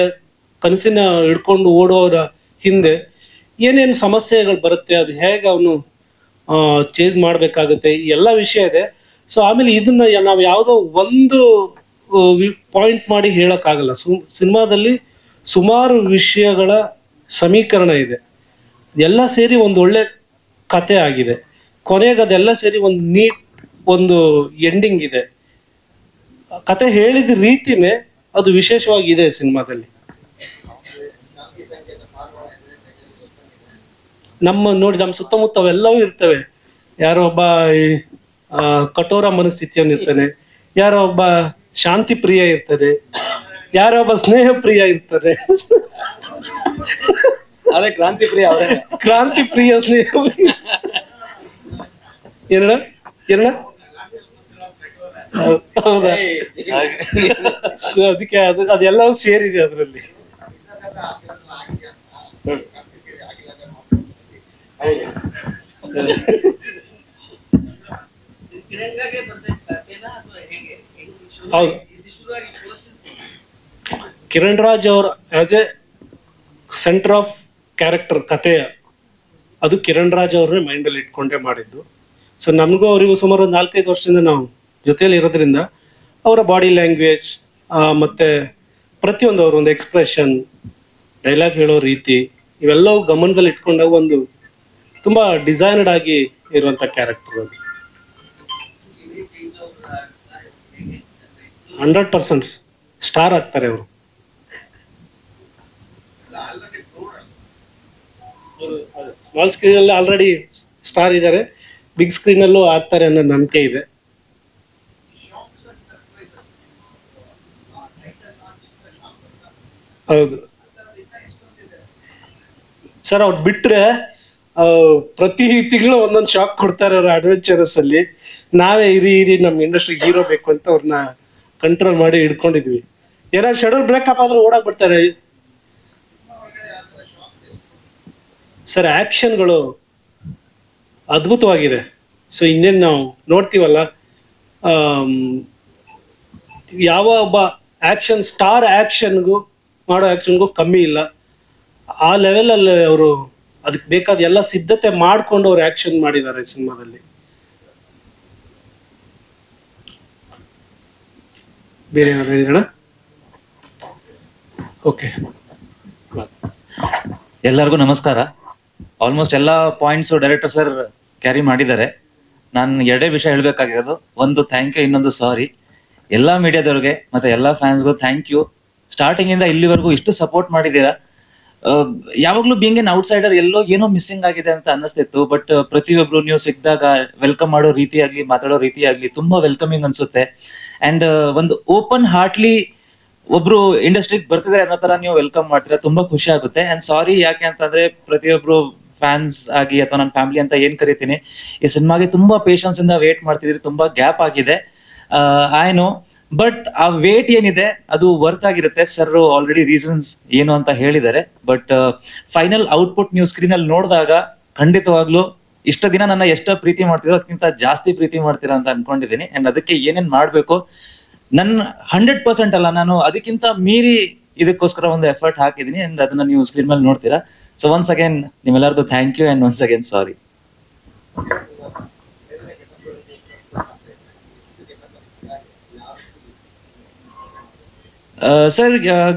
ಕನಸಿನ ಹಿಡ್ಕೊಂಡು ಓಡೋರ ಹಿಂದೆ ಏನೇನು ಸಮಸ್ಯೆಗಳು ಬರುತ್ತೆ, ಅದು ಹೇಗೆ ಅವನು ಚೇಂಜ್ ಮಾಡಬೇಕಾಗುತ್ತೆ ಎಲ್ಲ ವಿಷಯ ಇದೆ. ಸೊ ಆಮೇಲೆ ಇದನ್ನ ನಾವು ಯಾವುದೋ ಒಂದು ಪಾಯಿಂಟ್ ಮಾಡಿ ಹೇಳೋಕ್ಕಾಗಲ್ಲ. ಸಿನಿಮಾದಲ್ಲಿ ಸುಮಾರು ವಿಷಯಗಳ ಸಮೀಕರಣ ಇದೆ. ಎಲ್ಲ ಸೇರಿ ಒಂದು ಒಳ್ಳೆ ಕತೆ ಆಗಿದೆ. ಕೊನೆಗೆ ಅದೆಲ್ಲ ಸೇರಿ ಒಂದು ನೀಟ್ ಒಂದು ಎಂಡಿಂಗ್ ಇದೆ. ಕತೆ ಹೇಳಿದ ರೀತಿನೇ ಅದು ವಿಶೇಷವಾಗಿದೆ ಸಿನಿಮಾದಲ್ಲಿ. ನಮ್ಮ ನೋಡಿ ನಮ್ಮ ಸುತ್ತಮುತ್ತ ಅವೆಲ್ಲವೂ ಇರ್ತವೆ. ಯಾರೋ ಒಬ್ಬ ಕಠೋರ ಮನಸ್ಥಿತಿಯನ್ನು ಇರ್ತಾನೆ ಯಾರೋ ಒಬ್ಬ ಶಾಂತಿ ಪ್ರಿಯ ಇರ್ತಾರೆ ಯಾರೋ ಒಬ್ಬ ಸ್ನೇಹ ಪ್ರಿಯ ಇರ್ತಾರೆ? ಅದೇ ಕ್ರಾಂತಿ ಪ್ರಿಯ ಅವರೇ. ಕ್ರಾಂತಿ ಪ್ರಿಯ ಸ್ನೇಹ ಹೌ- ಹೌದಾ? ಸೊ ಅದಕ್ಕೆ ಅದು ಅದೆಲ್ಲವೂ ಸೇರಿದೆ ಅದರಲ್ಲಿ. ಹೌದು. ಕಿರಣ್ ರಾಜ್ ಅವ್ರ as a centre of character ಕತೆ ಅದು ಕಿರಣ್ ರಾಜ್ ಮೈಂಡ್ ಮೈಂಡಲ್ಲಿ ಇಟ್ಕೊಂಡೇ ಮಾಡಿದ್ದು. ಸೊ ನಮಗೂ ಅವರಿಗೂ ಸುಮಾರು ಒಂದು ನಾಲ್ಕೈದು ವರ್ಷದಿಂದ ನಾವು ಜೊತೆಯಲ್ಲಿ ಇರೋದ್ರಿಂದ ಅವರ ಬಾಡಿ ಲ್ಯಾಂಗ್ವೇಜ್ ಮತ್ತೆ ಪ್ರತಿಯೊಂದು ಅವ್ರ ಒಂದು ಎಕ್ಸ್ಪ್ರೆಷನ್ ಡೈಲಾಗ್ ಹೇಳೋ ರೀತಿ, ಇವೆಲ್ಲವೂ ಗಮನದಲ್ಲಿ ಇಟ್ಕೊಂಡಾಗ ಒಂದು ತುಂಬಾ ಡಿಸೈನ್ಡ್ ಆಗಿ ಇರುವಂತ ಕ್ಯಾರೆಕ್ಟರ್ ಅದು. ಹಂಡ್ರೆಡ್ ಪರ್ಸೆಂಟ್ ಸ್ಟಾರ್ ಆಗ್ತಾರೆ ಅವರು ಸ್ಮಾಲ್ ಸ್ಕ್ರೀನ್ ಅಲ್ಲಿ ಆಲ್ರೆಡಿ ಸ್ಟಾರ್ ಇದ್ದಾರೆ ಬಿಗ್ ಸ್ಕ್ರೀನ್ ಅಲ್ಲೂ ಆಗ್ತಾರೆ ಅನ್ನೋ ನಂಬಿಕೆ ಇದೆ. ಹೌದು. ಸರ್ ಅವ್ರು ಬಿಟ್ರೆ ಪ್ರತಿ ತಿಂಗಳು ಒಂದೊಂದು ಶಾಕ್ ಕೊಡ್ತಾರೆ ಅವ್ರ ಅಡ್ವೆಂಚರಸ್ ಅಲ್ಲಿ. ನಾವೇ ಇರಿ ಇರಿ ನಮ್ಮ ಇಂಡಸ್ಟ್ರಿ ಹೀರೋ ಬೇಕು ಅಂತ ಅವ್ರನ್ನ ಕಂಟ್ರೋಲ್ ಮಾಡಿ ಹಿಡ್ಕೊಂಡಿದ್ವಿ. ಏನಾದ್ರು ಶೆಡ್ಯೂಲ್ ಬ್ರೇಕಪ್ ಆದ್ರೆ ಓಡಾಕ್ ಬಿಡ್ತಾರೆ. ಸರ್, ಆಕ್ಷನ್ಗಳು ಅದ್ಭುತವಾಗಿದೆ. ಸೊ, ಇನ್ನೇನು ನಾವು ನೋಡ್ತೀವಲ್ಲ ಯಾವ ಒಬ್ಬ ಆಕ್ಷನ್, ಸ್ಟಾರ್ ಆಕ್ಷನ್ಗೂ ಮಾಡೋ ಆಕ್ಷನ್ಗೂ ಕಮ್ಮಿ ಇಲ್ಲ. ಆ ಲೆವೆಲಲ್ಲಿ ಅವರು ಅದಕ್ಕೆ ಬೇಕಾದ ಎಲ್ಲ ಸಿದ್ಧತೆ ಮಾಡಿಕೊಂಡು ಅವ್ರು ಆಕ್ಷನ್ ಮಾಡಿದ್ದಾರೆ ಸಿನಿಮಾದಲ್ಲಿ. ಬೇರೆ ಏನಾದ್ರು ಓಕೆ. ಎಲ್ಲರಿಗೂ ನಮಸ್ಕಾರ. ಆಲ್ಮೋಸ್ಟ್ ಎಲ್ಲ ಪಾಯಿಂಟ್ಸ್ ಡೈರೆಕ್ಟರ್ ಸರ್ ಕ್ಯಾರಿ ಮಾಡಿದ್ದಾರೆ. ನಾನು ಎರಡೇ ವಿಷಯ ಹೇಳಬೇಕಾಗಿರೋದು. ಒಂದು ಥ್ಯಾಂಕ್ ಯು ಇನ್ನೊಂದು ಸಾರಿ ಎಲ್ಲ ಮೀಡಿಯಾದವ್ರಿಗೆ ಮತ್ತೆ ಎಲ್ಲ ಫ್ಯಾನ್ಸ್ಗೂ ಥ್ಯಾಂಕ್ ಯು ಸ್ಟಾರ್ಟಿಂಗ್ ಇಂದ ಇಲ್ಲಿವರೆಗೂ ಇಷ್ಟು ಸಪೋರ್ಟ್ ಮಾಡಿದ್ದೀರಾ? ಯಾವಾಗಲೂ ಬೀಂಗ್ ಎನ್ ಔಟ್ಸೈಡರ್ ಎಲ್ಲೋ ಏನೋ ಮಿಸ್ಸಿಂಗ್ ಆಗಿದೆ ಅಂತ ಅನ್ನಿಸ್ತಿತ್ತು. ಬಟ್ ಪ್ರತಿಯೊಬ್ರು ನೀವು ಸಿಕ್ಕಿದಾಗ ವೆಲ್ಕಮ್ ಮಾಡೋ ರೀತಿ ಆಗ್ಲಿ, ಮಾತಾಡೋ ರೀತಿ ಆಗ್ಲಿ ತುಂಬಾ ವೆಲ್ಕಮಿಂಗ್ ಅನ್ಸುತ್ತೆ. ಅಂಡ್ ಒಂದು ಓಪನ್ ಹಾರ್ಟ್ಲಿ ಒಬ್ರು ಇಂಡಸ್ಟ್ರಿಗೆ ಬರ್ತಿದ್ರೆ ಅನ್ನೋ ತರ ನೀವು ವೆಲ್ಕಮ್ ಮಾಡ್ತೀರಾ, ತುಂಬಾ ಖುಷಿ ಆಗುತ್ತೆ. ಅಂಡ್ ಸಾರಿ ಯಾಕೆ ಅಂತಂದ್ರೆ ಪ್ರತಿಯೊಬ್ರು ಫ್ಯಾನ್ಸ್ ಆಗಿ ಅಥವಾ ನನ್ನ ಫ್ಯಾಮಿಲಿ ಅಂತ ಏನ್ ಕರಿತೀನಿ, ಈ ಸಿನಿಮಾಗೆ ತುಂಬಾ ಪೇಷನ್ಸ್ ಇಂದ ವೇಟ್ ಮಾಡ್ತಿದ್ರಿ ತುಂಬಾ ಗ್ಯಾಪ್ ಆಗಿದೆ. ಐ ನೋ ಬಟ್ ಆ ವೇಟ್ ಏನಿದೆ, ಅದು ವರ್ತ್ ಆಗಿರುತ್ತೆ. ಸರ್ ಆಲ್ರೆಡಿ ರೀಸನ್ಸ್ ಏನು ಅಂತ ಹೇಳಿದ್ದಾರೆ. ಬಟ್ ಫೈನಲ್ ಔಟ್ಪುಟ್ ನೀವು ಸ್ಕ್ರೀನ್ ಅಲ್ಲಿ ನೋಡಿದಾಗ ಖಂಡಿತವಾಗ್ಲೂ ಇಷ್ಟ ದಿನ ನನ್ನ ಎಷ್ಟ ಪ್ರೀತಿ ಮಾಡ್ತಿರೋ ಅದಕ್ಕಿಂತ ಜಾಸ್ತಿ ಪ್ರೀತಿ ಮಾಡ್ತೀರಾ ಅಂತ ಅನ್ಕೊಂಡಿದ್ದೀನಿ. ಅಂಡ್ ಅದಕ್ಕೆ ಏನೇನ್ ಮಾಡ್ಬೇಕು ನನ್ನ ಹಂಡ್ರೆಡ್ ಪರ್ಸೆಂಟ್ ಅಲ್ಲ, ನಾನು ಅದಕ್ಕಿಂತ ಮೀರಿ ಇದಕ್ಕೋಸ್ಕರ ಒಂದು ಎಫರ್ಟ್ ಹಾಕಿದ್ದೀನಿ. ಅಂಡ್ ಅದನ್ನ ನೀವು ಸ್ಕ್ರೀನ್ ಮೇಲೆ ನೋಡ್ತೀರಾ. ಸೊ ಒನ್ಸ್ ಅಗೇನ್ ನಿಮ್ಮೆಲ್ಲರಿಗೂ thank you and once again sorry sir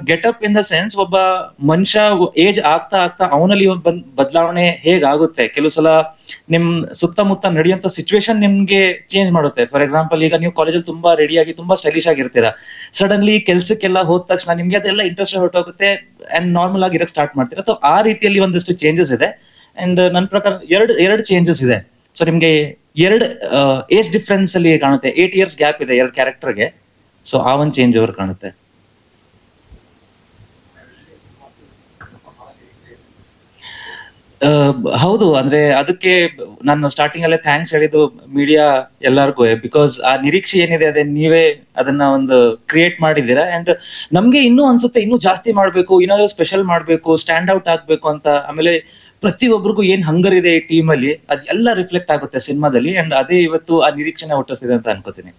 getup in the sense ಒಬ್ಬ ಮನುಷ್ಯ ಏಜ್ ಆಗ್ತಾ ಆಗ್ತಾ ಅವನಲ್ಲಿ ಬದಲಾವಣೆ ಹೇಗಾಗುತ್ತೆ? ಕೆಲವು ಸಲ ನಿಮ್ ಸುತ್ತಮುತ್ತ ನಡೆಯುವಂತ ಸಿಚುವೇಶನ್ ನಿಮ್ಗೆ ಚೇಂಜ್ ಮಾಡುತ್ತೆ. ಫಾರ್ ಎಕ್ಸಾಂಪಲ್ ಈಗ ನೀವು ಕಾಲೇಜಲ್ಲಿ ತುಂಬಾ ರೆಡಿಯಾಗಿ ತುಂಬಾ ಸ್ಟೈಲಿಶ್ ಆಗಿರ್ತೀರಾ. ಸಡನ್ಲಿ ಕೆಲ್ಸಕ್ಕೆಲ್ಲ ಹೋದ ತಕ್ಷಣ ನಿಮ್ಗೆ ಅದೆಲ್ಲ ಇಂಟ್ರೆಸ್ಟ್ ಹೊರಟೋಗುತ್ತೆ ಅಂಡ್ ನಾರ್ಮಲ್ ಆಗಿ ಇರಕ್ ಸ್ಟಾರ್ಟ್ ಮಾಡ್ತೀರಾ? ಸೊ ಆ ರೀತಿಯಲ್ಲಿ ಒಂದಷ್ಟು ಚೇಂಜಸ್ ಇದೆ. ಅಂಡ್ ನನ್ನ ಪ್ರಕಾರ ಎರಡು ಎರಡು ಚೇಂಜಸ್ ಇದೆ. ಸೊ ನಿಮ್ಗೆ ಎರಡು ಏಜ್ ಡಿಫ್ರೆನ್ಸ್ ಅಲ್ಲಿ ಕಾಣುತ್ತೆ. ಏಟ್ ಇಯರ್ಸ್ ಗ್ಯಾಪ್ ಇದೆ ಎರಡು ಕ್ಯಾರೆಕ್ಟರ್ಗೆ ಸೊ ಆ ಒಂದು ಚೇಂಜ್ ಅವರು ಕಾಣುತ್ತೆ ಆ, ಹೌದು, ಅಂದ್ರೆ ಅದಕ್ಕೆ ನಾನು ಸ್ಟಾರ್ಟಿಂಗ್ ಅಲ್ಲೇ ಥ್ಯಾಂಕ್ಸ್ ಹೇಳಿದ್ದು ಮೀಡಿಯಾ ಎಲ್ಲರಿಗೂ ಬಿಕಾಸ್ ಆ ನಿರೀಕ್ಷೆ ಏನಿದೆ ಅದೇ ನೀವೇ ಅದನ್ನ ಒಂದು ಕ್ರಿಯೇಟ್ ಮಾಡಿದ್ದೀರಾ? ಅಂಡ್ ನಮ್ಗೆ ಇನ್ನೂ ಅನ್ಸುತ್ತೆ, ಇನ್ನೂ ಜಾಸ್ತಿ ಮಾಡ್ಬೇಕು ಏನಾದ್ರು ಸ್ಪೆಷಲ್ ಮಾಡ್ಬೇಕು ಸ್ಟ್ಯಾಂಡ್ ಔಟ್ ಆಗ್ಬೇಕು ಅಂತ. ಆಮೇಲೆ ಪ್ರತಿಯೊಬ್ಬರಿಗೂ ಏನ್ ಹಂಗರ್ ಇದೆ ಈ ಟೀಮ್ ಅಲ್ಲಿ ಅದೆಲ್ಲ ರಿಫ್ಲೆಕ್ಟ್ ಆಗುತ್ತೆ ಸಿನಿಮಾದಲ್ಲಿ. ಅಂಡ್ ಅದೇ ಇವತ್ತು ಆ ನಿರೀಕ್ಷೆನ ಹುಟ್ಟಿಸ್ತಿದೆ ಅಂತ ಅನ್ಕೋತೀನಿ.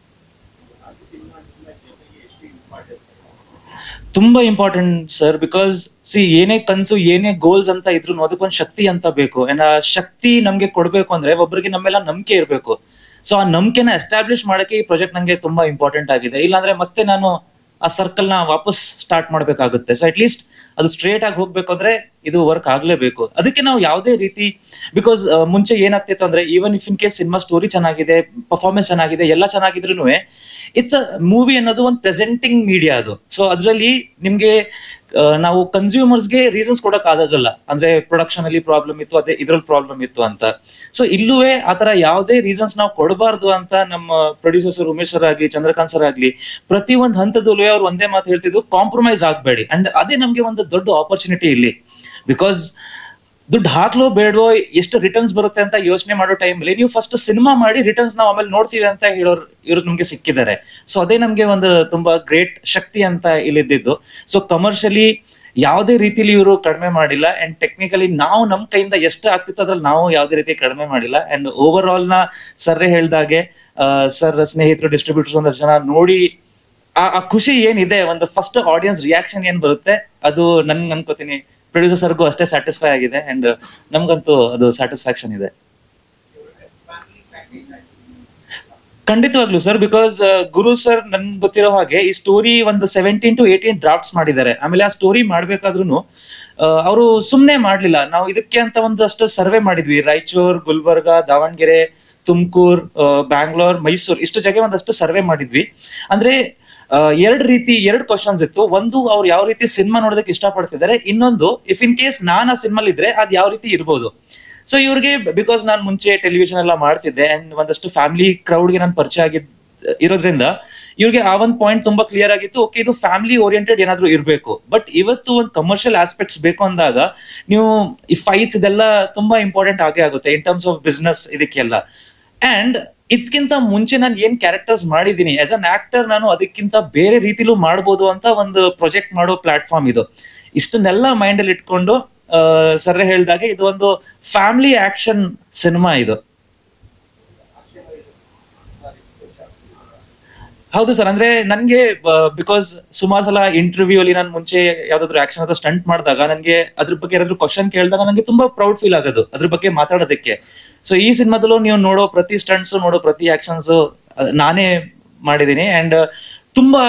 ತುಂಬಾ ಇಂಪಾರ್ಟೆಂಟ್ ಸರ್ ಬಿಕಾಸ್ ಸಿ ಏನೇ ಕನ್ಸು, ಏನೇ ಗೋಲ್ಸ್ ಅಂತ ಇದ್ರು ಅದಕ್ಕೊಂದು ಶಕ್ತಿ ಅಂತ ಬೇಕು. ಅಂಡ್ ಆ ಶಕ್ತಿ ನಮ್ಗೆ ಕೊಡ್ಬೇಕು ಅಂದ್ರೆ ಒಬ್ಬರಿಗೆ ನಮ್ಮೆಲ್ಲ ನಂಬಿಕೆ ಇರಬೇಕು. ಸೊ ಆ ನಂಬಿಕೆನ ಎಸ್ಟಾಬ್ಲಿಷ್ ಮಾಡಕ್ಕೆ ಈ ಪ್ರಾಜೆಕ್ಟ್ ನಂಗೆ ತುಂಬಾ ಇಂಪಾರ್ಟೆಂಟ್ ಆಗಿದೆ. ಇಲ್ಲಾಂದ್ರೆ ಮತ್ತೆ ನಾನು ಆ ಸರ್ಕಲ್ನ ವಾಪಸ್ ಸ್ಟಾರ್ಟ್ ಮಾಡ್ಬೇಕಾಗುತ್ತೆ. ಸೊ ಅಟ್ ಲೀಸ್ಟ್ ಅದು ಸ್ಟ್ರೇಟ್ ಆಗಿ ಹೋಗ್ಬೇಕು ಅಂದ್ರೆ ಇದು ವರ್ಕ್ ಆಗ್ಲೇಬೇಕು. ಅದಕ್ಕೆ ನಾವು ಯಾವುದೇ ರೀತಿ ಬಿಕಾಸ್ ಮುಂಚೆ ಏನಾಗ್ತಿತ್ತು ಅಂದ್ರೆ even if in case cinema story ಚೆನ್ನಾಗಿದೆ ಪರ್ಫಾರ್ಮೆನ್ಸ್ ಚೆನ್ನಾಗಿದೆ, ಎಲ್ಲ ಚೆನ್ನಾಗಿದ್ರು ಇಟ್ಸ್ ಅ ಮೂವಿ ಅನ್ನೋದು ಒಂದು ಪ್ರೆಸೆಂಟಿಂಗ್ ಮೀಡಿಯಾ ಅದು. ಸೊ ಅದರಲ್ಲಿ ನಿಮ್ಗೆ ನಾವು ಕನ್ಸ್ಯೂಮರ್ಸ್ಗೆ ರೀಸನ್ಸ್ ಕೊಡಕ್ ಆದಾಗಲ್ಲ ಅಂದ್ರೆ ಪ್ರೊಡಕ್ಷನ್ ಅಲ್ಲಿ ಪ್ರಾಬ್ಲಮ್ ಇತ್ತು, ಅದೇ ಇದ್ರಲ್ಲಿ ಪ್ರಾಬ್ಲಮ್ ಇತ್ತು ಅಂತ. ಸೊ ಇಲ್ಲೂವೇ ಆತರ ಯಾವುದೇ ರೀಸನ್ಸ್ ನಾವು ಕೊಡಬಾರ್ದು ಅಂತ ನಮ್ಮ ಪ್ರೊಡ್ಯೂಸರ್ಸ್ ಉಮೇಶ್ ಸರ್ ಆಗ್ಲಿ, ಚಂದ್ರಕಾಂತ್ ಸರ್ ಆಗ್ಲಿ, ಪ್ರತಿ ಒಂದು ಹಂತದಲ್ಲೂ ಅವ್ರು ಒಂದೇ ಮಾತು ಹೇಳ್ತಿದ್ದು ಕಾಂಪ್ರಮೈಸ್ ಆಗ್ಬೇಡಿ. ಅಂಡ್ ಅದೇ ನಮ್ಗೆ ಒಂದು ದೊಡ್ಡ ಆಪರ್ಚುನಿಟಿ ಇಲ್ಲಿ. ಬಿಕಾಸ್ ದುಡ್ಡು ಹಾಕ್ಲೋ ಬೇಡವೋ, ಎಷ್ಟು ರಿಟರ್ನ್ಸ್ ಬರುತ್ತೆ ಅಂತ ಯೋಚನೆ ಮಾಡೋ ಟೈಮಲ್ಲಿ ನೀವು ಫಸ್ಟ್ ಸಿನಿಮಾ ಮಾಡಿ ರಿಟರ್ನ್ಸ್ ನಾವು ಆಮೇಲೆ ನೋಡ್ತೀವಿ ಅಂತ ಹೇಳೋರು, ಇವ್ರು ನಮಗೆ ಸಿಕ್ಕಿದ್ದಾರೆ. ಸೊ ಅದೇ ನಮ್ಗೆ ಒಂದು ತುಂಬಾ ಗ್ರೇಟ್ ಶಕ್ತಿ ಅಂತ ಇಲ್ಲಿದ್ದು ಸೊ ಕಮರ್ಷಿಯಲಿ ಯಾವುದೇ ರೀತಿಲಿ ಇವರು ಕಡಿಮೆ ಮಾಡಿಲ್ಲ ಅಂಡ್ ಟೆಕ್ನಿಕಲಿ ನಾವು ನಮ್ಮ ಕೈಯಿಂದ ಎಷ್ಟು ಆಗ್ತಿತ್ತು ಅದ್ರಲ್ಲಿ ನಾವು ಯಾವುದೇ ರೀತಿ ಕಡಿಮೆ ಮಾಡಿಲ್ಲ. ಅಂಡ್ ಓವರ್ ಆಲ್ನ ಸರ್ರೇ ಹೇಳ್ದಾಗೆ ಸರ್ ಸ್ನೇಹಿತರು ಡಿಸ್ಟ್ರಿಬ್ಯೂಟರ್ಸ್ ಒಂದಷ್ಟು ಜನ ನೋಡಿ, ಆ ಖುಷಿ ಏನಿದೆ, ಒಂದು ಫಸ್ಟ್ ಆಡಿಯನ್ಸ್ ರಿಯಾಕ್ಷನ್ ಏನ್ ಬರುತ್ತೆ, ಅದು ನನ್ಗೆ ಅನ್ಕೋತೀನಿ. ಪ್ರೊಡ್ಯೂಸರ್ ಸರ್ಗೂ ಅಷ್ಟೇ ಸ್ಯಾಟಿಸ್ಫೈ ಆಗಿದೆ ಅಂಡ್ ನಮ್ಗಂತೂ ಅದು ಸ್ಯಾಟಿಸ್ಫ್ಯಾಕ್ಷನ್ ಇದೆ. ಖಂಡಿತವಾಗ್ಲು ಸರ್ ಬಿಕಾಸ್ ಗುರು ಸರ್ ನನ್ ಗೊತ್ತಿರೋ ಹಾಗೆ ಈ ಸ್ಟೋರಿ ಒಂದು ಸೆವೆಂಟೀನ್ ಟು ಏಯ್ಟೀನ್ ಡ್ರಾಫ್ಟ್ಸ್ ಮಾಡಿದ್ದಾರೆ. ಆಮೇಲೆ ಆ ಸ್ಟೋರಿ ಮಾಡ್ಬೇಕಾದ್ರೂ ಅವರು ಸುಮ್ನೆ ಮಾಡ್ಲಿಲ್ಲ. ನಾವು ಇದಕ್ಕೆ ಅಂತ ಒಂದಷ್ಟು ಸರ್ವೆ ಮಾಡಿದ್ವಿ. ರಾಯಚೂರ್, ಗುಲ್ಬರ್ಗ, ದಾವಣಗೆರೆ, ತುಮಕೂರ್ ಬ್ಯಾಂಗ್ಳೂರ್, ಮೈಸೂರ್, ಇಷ್ಟು ಜಾಗ ಒಂದಷ್ಟು ಸರ್ವೆ ಮಾಡಿದ್ವಿ. ಅಂದ್ರೆ ಎರಡು ರೀತಿ, ಎರಡು ಕ್ವಶನ್ಸ್ ಇತ್ತು. ಒಂದು, ಅವ್ರು ಯಾವ ರೀತಿ ಸಿನಿಮಾ ನೋಡೋದಕ್ಕೆ ಇಷ್ಟಪಡ್ತಿದ್ದಾರೆ. ಇನ್ನೊಂದು ಇಫ್ ಇನ್ ಕೇಸ್ ನಾನು ಆ ಸಿನಿಮಾ ಇದ್ರೆ ಅದ್ ಯಾವ ರೀತಿ ಇರ್ಬೋದು. ಸೊ ಇವ್ರಿಗೆ ಬಿಕಾಸ್ ನಾನು ಮುಂಚೆ ಟೆಲಿವಿಷನ್ ಎಲ್ಲ ಮಾಡ್ತಿದ್ದೆ ಅಂಡ್ ಒಂದಷ್ಟು ಫ್ಯಾಮಿಲಿ ಕ್ರೌಡ್ಗೆ ನಾನು ಪರಿಚಯ ಆಗಿದ್, ಇರೋದ್ರಿಂದ ಇವ್ರಿಗೆ ಆ ಒಂದು ಪಾಯಿಂಟ್ ತುಂಬಾ ಕ್ಲಿಯರ್ ಆಗಿತ್ತು. ಓಕೆ ಇದು ಫ್ಯಾಮಿಲಿ ಓರಿಯೆಂಟೆಡ್ ಏನಾದ್ರು ಇರಬೇಕು. ಬಟ್ ಇವತ್ತು ಒಂದು ಕಮರ್ಷಿಯಲ್ ಆಸ್ಪೆಕ್ಟ್ಸ್ ಬೇಕು ಅಂದಾಗ ನೀವು ಈ ಫೈಟ್ಸ್ ಇದೆಲ್ಲ ತುಂಬಾ ಇಂಪಾರ್ಟೆಂಟ್ ಆಗೇ ಆಗುತ್ತೆ ಇನ್ ಟರ್ಮ್ಸ್ ಆಫ್ ಬಿಸ್ನೆಸ್ ಇದಕ್ಕೆಲ್ಲ. ಅಂಡ್ ಇದಕ್ಕಿಂತ ಮುಂಚೆ ನಾನು ಏನ್ ಕ್ಯಾರೆಕ್ಟರ್ಸ್ ಮಾಡಿದೀನಿ ಆಸ್ ಅನ್ ಆಕ್ಟರ್ ನಾನು ಅದಕ್ಕಿಂತ ಬೇರೆ ರೀತಿಲೂ ಮಾಡ್ಬೋದು ಅಂತ ಒಂದು ಪ್ರೊಜೆಕ್ಟ್ ಮಾಡೋ ಪ್ಲಾಟ್ಫಾರ್ಮ್ ಇದು. ಇಷ್ಟನ್ನೆಲ್ಲ ಮೈಂಡ್ ಅಲ್ಲಿ ಇಟ್ಕೊಂಡು ಸರ್ ಹೇಳ್ದಾಗೆ ಇದು ಒಂದು ಫ್ಯಾಮಿಲಿ ಆಕ್ಷನ್ ಸಿನಿಮಾ ಇದು. ಹೌದು ಸರ್ ಅಂದ್ರೆ ನನ್ಗೆ ಬಿಕಾಸ್ ಸುಮಾರು ಸಲ ಇಂಟರ್ವ್ಯೂ ಅಲ್ಲಿ ನಾನು ಮುಂಚೆ ಯಾವ್ದಾದ್ರು ಆಕ್ಷನ್ ಅಥವಾ ಸ್ಟಂಟ್ ಮಾಡಿದಾಗ, ನನಗೆ ಅದ್ರ ಬಗ್ಗೆ ಯಾರಾದ್ರೂ ಕ್ವಶನ್ ಕೇಳಿದಾಗ ನನಗೆ ತುಂಬಾ ಪ್ರೌಡ್ ಫೀಲ್ ಆಗೋದು, ಅದ್ರ ಬಗ್ಗೆ ಮಾತಾಡೋದಕ್ಕೆ. ಸೊ ಈ ಸಿನಿಮಾದಲ್ಲೂ ನೀವು ನೋಡೋ ಪ್ರತಿ ಸ್ಟಂಟ್ಸು ನೋಡೋ ಪ್ರತಿ ಆಕ್ಷನ್ಸ್ ನಾನೇ ಮಾಡಿದ್ದೀನಿ. ಅಂಡ್ ತುಂಬಾ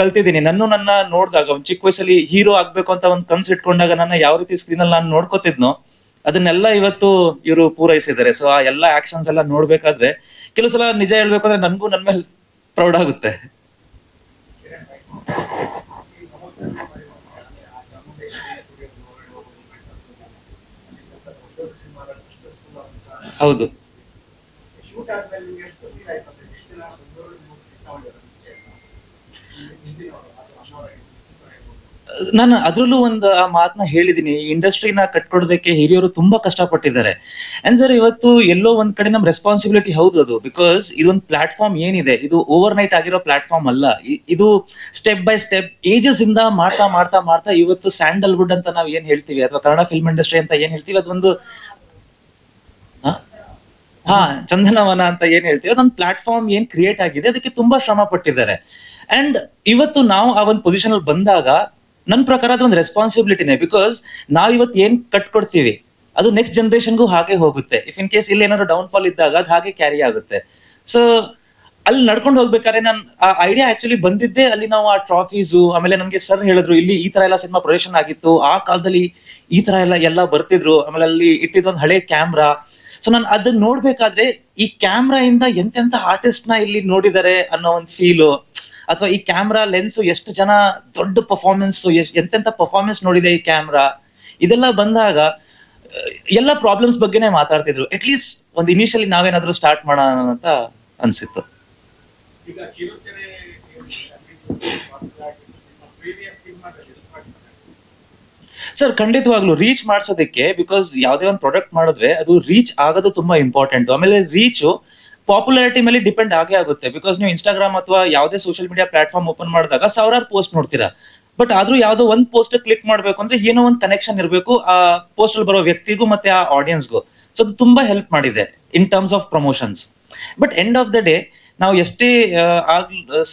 ಕಲ್ತಿದ್ದೀನಿ. ನನ್ನ ನನ್ನ ನೋಡಿದಾಗ, ಒಂದು ಚಿಕ್ಕ ವಯಸ್ಸಲ್ಲಿ ಹೀರೋ ಆಗಬೇಕು ಅಂತ ಒಂದು ಕನ್ಸು ಇಟ್ಕೊಂಡಾಗ ನನ್ನ ಯಾವ ರೀತಿ ಸ್ಕ್ರೀನ್ ಅಲ್ಲಿ ನಾನು ನೋಡ್ಕೋತಿದ್ನೋ, ಅದನ್ನೆಲ್ಲ ಇವತ್ತು ಇವರು ಪೂರೈಸಿದ್ದಾರೆ. ಸೊ ಆ ಎಲ್ಲ ಆಕ್ಷನ್ಸ್ ಎಲ್ಲ ನೋಡ್ಬೇಕಾದ್ರೆ, ಕೆಲವು ಸಲ ನಿಜ ಅಂದ್ರೆ ನನ್ನ ನನ್ ಮೇಲೆ ಪ್ರೌಡ್ ಆಗುತ್ತೆ. ಹೌದು. ನಾನು ಅದ್ರಲ್ಲೂ ಒಂದು, ಆ ಮಾತನ್ನ ಹೇಳಿದೀನಿ. ಇಂಡಸ್ಟ್ರಿನ ಕಟ್ಕೊಡೋದಕ್ಕೆ ಹಿರಿಯರು ತುಂಬಾ ಕಷ್ಟಪಟ್ಟಿದ್ದಾರೆ. ಅಂಡ್ ಸರ್ ಇವತ್ತು ಎಲ್ಲೋ ಒಂದ್ ಕಡೆ ನಮ್ ರೆಸ್ಪಾನ್ಸಿಬಿಲಿಟಿ ಹೌದು ಅದು. ಬಿಕಾಸ್ ಇದೊಂದು ಪ್ಲಾಟ್ಫಾರ್ಮ್ ಏನಿದೆ? ಇದು ಓವರ್ ನೈಟ್ ಆಗಿರೋ ಪ್ಲಾಟ್ಫಾರ್ಮ್ ಅಲ್ಲ. ಇದು ಸ್ಟೆಪ್ ಬೈ ಸ್ಟೆಪ್ ಏಜಸ್ ಇಂದ ಮಾಡ್ತಾ ಮಾಡ್ತಾ ಮಾಡ್ತಾ ಇವತ್ತು ಸ್ಯಾಂಡಲ್ವುಡ್ ಅಂತ ನಾವ್ ಏನ್ ಹೇಳ್ತೀವಿ? ಅಥವಾ ಕನ್ನಡ ಫಿಲ್ಮ್ ಇಂಡಸ್ಟ್ರಿ ಅಂತ ಏನ್ ಹೇಳ್ತೀವಿ? ಅದೊಂದು? ಹಾ, ಚಂದನವನ ಅಂತ ಏನ್ ಹೇಳ್ತೀವಿ? ಅದೊಂದು ಪ್ಲಾಟ್ಫಾರ್ಮ್ ಏನ್ ಕ್ರಿಯೇಟ್ ಆಗಿದೆ, ಅದಕ್ಕೆ ತುಂಬಾ ಶ್ರಮ ಪಟ್ಟಿದ್ದಾರೆ. ಅಂಡ್ ಇವತ್ತು ನಾವು ಆ ಒಂದು ಪೊಸಿಷನ್ ಅಲ್ಲಿ ಬಂದಾಗ ನನ್ನ ಪ್ರಕಾರ ಅದೊಂದು ರೆಸ್ಪಾನ್ಸಿಬಿಲಿಟಿನೇ ಬಿಕಾಸ್ ನಾವ್ ಇವತ್ತು ಏನ್ ಕಟ್ಕೊಡ್ತೀವಿ ಅದು ನೆಕ್ಸ್ಟ್ ಜನರೇಷನ್ಗೂ ಹಾಗೆ ಹೋಗುತ್ತೆ. ಇಫ್ ಇನ್ ಕೇಸ್ ಇಲ್ಲಿ ಏನಾದ್ರು ಡೌನ್ ಫಾಲ್ ಇದ್ದಾಗ ಅದು ಹಾಗೆ ಕ್ಯಾರಿ ಆಗುತ್ತೆ. ಸೊ ಅಲ್ಲಿ ನಡ್ಕೊಂಡು ಹೋಗ್ಬೇಕಾದ್ರೆ ನಾನು ಆ ಐಡಿಯಾ ಆಕ್ಚುಲಿ ಬಂದಿದ್ದೆ ಅಲ್ಲಿ ನಾವು ಆ ಟ್ರಾಫೀಸು ಆಮೇಲೆ ನಮ್ಗೆ ಸರ್ ಹೇಳಿದ್ರು, ಇಲ್ಲಿ ಈ ತರ ಎಲ್ಲ ಸಿನಿಮಾ ಪ್ರೊಡಕ್ಷನ್ ಆಗಿತ್ತು, ಆ ಕಾಲದಲ್ಲಿ ಈ ತರ ಎಲ್ಲ ಎಲ್ಲ ಬರ್ತಿದ್ರು. ಆಮೇಲೆ ಅಲ್ಲಿ ಇಟ್ಟಿದ್ದೊಂದು ಹಳೆ ಕ್ಯಾಮ್ರಾ ಸೊ ನಾನು ಅದನ್ನ ನೋಡ್ಬೇಕಾದ್ರೆ ಈ ಕ್ಯಾಮ್ರಾ ಇಂದ ಎಂತೆಂತ ಆರ್ಟಿಸ್ಟ್ನ ಇಲ್ಲಿ ನೋಡಿದ್ದಾರೆ ಅನ್ನೋ ಒಂದು ಫೀಲು ಅಥವಾ ಈ ಕ್ಯಾಮ್ರಾ ಲೆನ್ಸ್ ಎಷ್ಟು ಜನ ದೊಡ್ಡ ಪರ್ಫಾರ್ಮೆನ್ಸ್ ಎಂತೆಂತ ಪರ್ಫಾರ್ಮೆನ್ಸ್ ನೋಡಿದೆ ಈ ಕ್ಯಾಮ್ರಾ ಇದೆಲ್ಲ ಬಂದಾಗ ಎಲ್ಲ ಪ್ರಾಬ್ಲಮ್ಸ್ ಬಗ್ಗೆನೇ ಮಾತಾಡ್ತಿದ್ರು. ಅಟ್ ಲೀಸ್ಟ್ ಒಂದು ಇನಿಷಿಯಲಿ ನಾವೇನಾದ್ರೂ ಸ್ಟಾರ್ಟ್ ಮಾಡೋಣ ಅಂತ ಅನ್ಸಿತ್ತು ಈಗ ಕಿರುತೆರೆ ಪ್ರೀವಿಯಸ್ ಸಿನಿಮಾದಲ್ಲಿ ಸರ್ ಖಂಡಿತವಾಗ್ಲು ರೀಚ್ ಮಾಡ್ಸೋದಕ್ಕೆ ಬಿಕಾಸ್ ಯಾವುದೇ ಒಂದು ಪ್ರಾಡಕ್ಟ್ ಮಾಡಿದ್ರೆ ಅದು ರೀಚ್ ಆಗೋದು ತುಂಬಾ ಇಂಪಾರ್ಟೆಂಟ್ ಆಮೇಲೆ ರೀಚ್ ಪಾಪ್ಯುಲಾರಿಟಿ ಮೇಲೆ ಡಿಪೆಂಡ್ ಆಗೇ ಆಗುತ್ತೆ. ಬಿಕಾಸ್ ನೀವು ಇನ್ಸ್ಟಾಗ್ರಾಮ್ ಅಥವಾ ಯಾವುದೇ ಸೋಷಿಯಲ್ ಮೀಡಿಯಾ ಪ್ಲಾಟ್ಫಾರ್ಮ್ ಓಪನ್ ಮಾಡಿದಾಗ ಸಾವಿರಾರು ಪೋಸ್ಟ್ ನೋಡ್ತೀರಾ. ಬಟ್ ಆದ್ರೂ ಯಾವುದೋ ಒಂದು ಪೋಸ್ಟ್ ಕ್ಲಿಕ್ ಮಾಡ್ಬೇಕು ಅಂದ್ರೆ ಏನೋ ಒಂದು ಕನೆಕ್ಷನ್ ಇರಬೇಕು ಆ ಪೋಸ್ಟ್ ಅಲ್ಲಿ ಬರೋ ವ್ಯಕ್ತಿಗೂ ಮತ್ತೆ ಆ ಆಡಿಯನ್ಸ್ಗೂ ಸೊ ಅದು ತುಂಬಾ ಹೆಲ್ಪ್ ಮಾಡಿದೆ in terms of promotions but end of the day ನಾವು ಎಷ್ಟೇ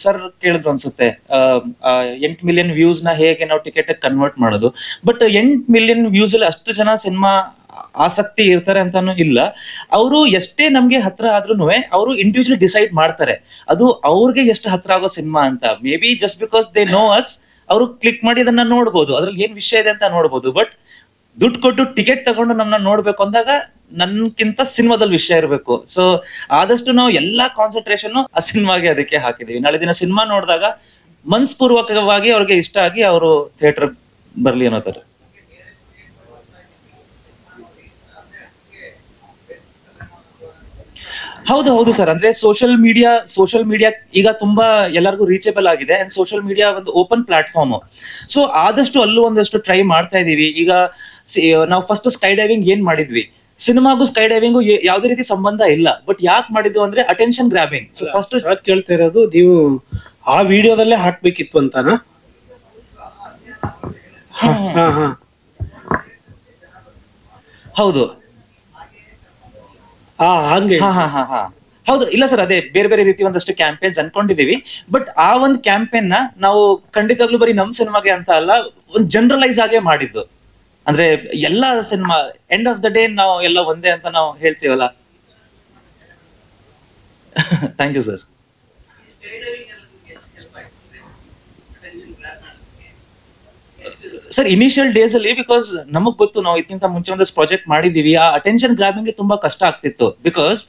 ಸರ್ ಕೇಳಿದ್ರು ಅನ್ಸುತ್ತೆ ಎಂಟ್ ಮಿಲಿಯನ್ ವ್ಯೂಸ್ನ ಹೇಗೆ ನಾವು ಟಿಕೆಟ್ ಕನ್ವರ್ಟ್ ಮಾಡೋದು. ಬಟ್ ಎಂಟ್ ಮಿಲಿಯನ್ ವ್ಯೂಸ್ ಅಲ್ಲಿ ಅಷ್ಟು ಜನ ಸಿನಿಮಾ ಆಸಕ್ತಿ ಇರ್ತಾರೆ ಅಂತಾನು ಇಲ್ಲ. ಅವರು ಎಷ್ಟೇ ನಮ್ಗೆ ಹತ್ರ ಆದ್ರೂ ಅವರು ಇಂಡಿವಿಜುವಲ್ ಡಿಸೈಡ್ ಮಾಡ್ತಾರೆ. ಅದು ಅವ್ರಿಗೆ ಎಷ್ಟು ಹತ್ರ ಆಗೋ ಸಿನಿಮಾ ಅಂತ. Maybe just because they know us ಅವರು ಕ್ಲಿಕ್ ಮಾಡಿ ಅದನ್ನ ನೋಡ್ಬೋದು. ಅದ್ರಲ್ಲಿ ಏನ್ ವಿಷಯ ಇದೆ ಅಂತ ನೋಡ್ಬೋದು. ಬಟ್ ದುಡ್ಡು ಕೊಟ್ಟು ಟಿಕೆಟ್ ತಗೊಂಡು ನಮ್ಮನ್ನ ನೋಡ್ಬೇಕು ಅಂದಾಗ ನನ್ಕಿಂತ ಸಿನಿಮಾದಲ್ಲಿ ವಿಷಯ ಇರಬೇಕು. ಸೊ ಆದಷ್ಟು ನಾವು ಎಲ್ಲಾ ಕಾನ್ಸಂಟ್ರೇಷನ್ ಆ ಸಿನಿಮಾಗೆ ಅದಕ್ಕೆ ಹಾಕಿದೀವಿ. ನಾಳೆ ದಿನ ಸಿನಿಮಾ ನೋಡಿದಾಗ ಮನಸ್ಪೂರ್ವಕವಾಗಿ ಅವ್ರಿಗೆ ಇಷ್ಟ ಆಗಿ ಅವರು ಥಿಯೇಟರ್ ಬರ್ಲಿ ಅನ್ನೋ ತರ ಹೌದು ಹೌದು ಸರ್. ಅಂದ್ರೆ ಸೋಷಿಯಲ್ ಮೀಡಿಯಾ ಸೋಷಿಯಲ್ ಮೀಡಿಯಾ ಈಗ ತುಂಬಾ ಎಲ್ಲರಿಗೂ ರೀಚೇಬಲ್ ಆಗಿದೆ ಅಂಡ್ ಸೋಷಿಯಲ್ ಮೀಡಿಯಾ ಒಂದು ಓಪನ್ ಪ್ಲಾಟ್ಫಾರ್ಮ್ ಸೊ ಆದಷ್ಟು ಅಲ್ಲೂ ಒಂದಷ್ಟು ಟ್ರೈ ಮಾಡ್ತಾ ಇದೀವಿ. ಈಗ ನಾವು ಫಸ್ಟ್ ಸ್ಕೈ ಡೈವಿಂಗ್ ಏನ್ ಮಾಡಿದ್ವಿ? ಸಿನಿಮಾಗೂ ಸ್ಕೈ ಡೈವಿಂಗು ಯಾವುದೇ ರೀತಿ ಸಂಬಂಧ ಇಲ್ಲ. ಬಟ್ ಯಾಕೆ ಮಾಡಿದ್ವಿ ಅಂದ್ರೆ ಅಟೆನ್ಷನ್ ಗ್ರಾಬಿಂಗ್ ಸೊ ಫಸ್ಟ್ ಕೇಳ್ತಾ ಇರೋದು ನೀವು ಆ ವಿಡಿಯೋದಲ್ಲೇ ಹಾಕ್ಬೇಕಿತ್ತು ಅಂತಾನಾ? ಹೌದು. ಹೌದು ಇಲ್ಲ ಸರ್ ಅದೇ ಬೇರೆ ಬೇರೆ ರೀತಿ ಒಂದಷ್ಟು ಕ್ಯಾಂಪೇನ್ಸ್ ಅನ್ಕೊಂಡಿದೀವಿ ಬಟ್ ಆ ಒಂದು ಕ್ಯಾಂಪೇನ್ನ ನಾವು ಖಂಡಿತವಾಗ್ಲೂ ಬರೀ ನಮ್ ಸಿನಿಮಾಗೆ ಅಂತ ಅಲ್ಲ ಒಂದು ಜನರಲೈಸ್ ಆಗೇ ಮಾಡಿದ್ದು. ಅಂದ್ರೆ ಎಲ್ಲಾ cinema end of the day ನಾವು ಎಲ್ಲ ಒಂದೇ ಅಂತ ನಾವು ಹೇಳ್ತೀವಲ್ಲ? Thank you sir sir initial days ಅಲ್ಲಿ ಬಿಕಾಸ್ ನಮಗ್ ಗೊತ್ತು ನಾವು ಇದಕ್ಕಿಂತ ಮುಂಚೆ ಒಂದಷ್ಟು ಪ್ರಾಜೆಕ್ಟ್ ಮಾಡಿದೀವಿ ಆ ಅಟೆನ್ಷನ್ ಗ್ರಾಬಿಂಗ್ ತುಂಬಾ ಕಷ್ಟ ಆಗ್ತಿತ್ತು. Because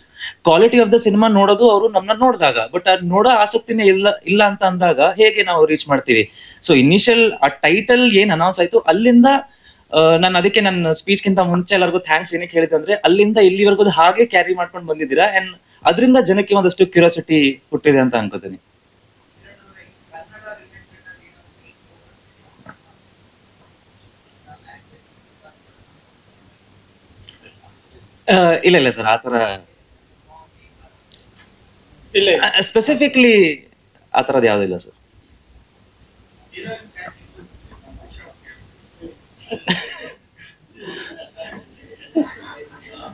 quality of the cinema ನೋಡೋದು ಅವರು ನಮ್ಮನ್ನ ನೋಡಿದಾಗ ಬಟ್ ಅದ್ ನೋಡೋ ಆಸಕ್ತಿನೇ ಇಲ್ಲ ಇಲ್ಲ ಅಂತ ಅಂದಾಗ ಹೇಗೆ ನಾವು ರೀಚ್ ಮಾಡ್ತೀವಿ? ಸೊ ಇನಿಷಿಯಲ್ ಆ ಟೈಟಲ್ ಏನ್ ಅನೌನ್ಸ್ ಆಯ್ತು, ಅಲ್ಲಿಂದ ನಾನು ಅದಕ್ಕೆ ನನ್ನ ಸ್ಪೀಚ್ ಗಿಂತ ಮುಂಚೆ ಎಲ್ಲರಿಗೂ ಥ್ಯಾಂಕ್ಸ್ ಏನಕ್ಕೆ ಹೇಳಿದೆ ಅಂದ್ರೆ ಅಲ್ಲಿಂದ ಇಲ್ಲಿವರೆಗೂ ಹಾಗೆ ಕ್ಯಾರಿ ಮಾಡ್ಕೊಂಡು ಬಂದಿದ್ದೀರಾ? ಅಂಡ್ ಅದರಿಂದ ಜನಕ್ಕೆ ಒಂದಷ್ಟು ಕ್ಯೂರಿಯಾಸಿಟಿ ಹುಟ್ಟಿದೆ ಅಂತ ಅನ್ಕೋತೀನಿ. ಆ, ಇಲ್ಲ ಇಲ್ಲ ಸರ್ ಆತರ ಇಲ್ಲ ಸ್ಪೆಸಿಫಿಕ್ಲಿ ಆ ಯಾವ್ದಿಲ್ಲ ಯಾವುದಿಲ್ಲ ಸರ್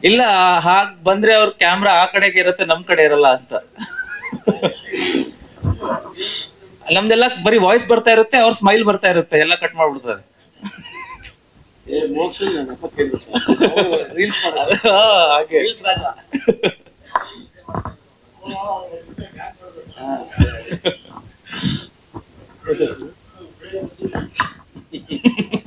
ಇಲ್ಲ ಹಾಗ ಬಂದ್ರೆ ಅವ್ರ ಕ್ಯಾಮ್ರಾ ಆ ಕಡೆಗೆ ಇರುತ್ತೆ ನಮ್ ಕಡೆ ಇರಲ್ಲ ಅಂತ. ನಮ್ದೆಲ್ಲ ಬರೀ ವಾಯ್ಸ್ ಬರ್ತಾ ಇರುತ್ತೆ ಅವ್ರ ಸ್ಮೈಲ್ ಬರ್ತಾ ಇರುತ್ತೆ ಎಲ್ಲ ಕಟ್ ಮಾಡ್ಬಿಡ್ತಾರೆ. ಹಾಗೆ.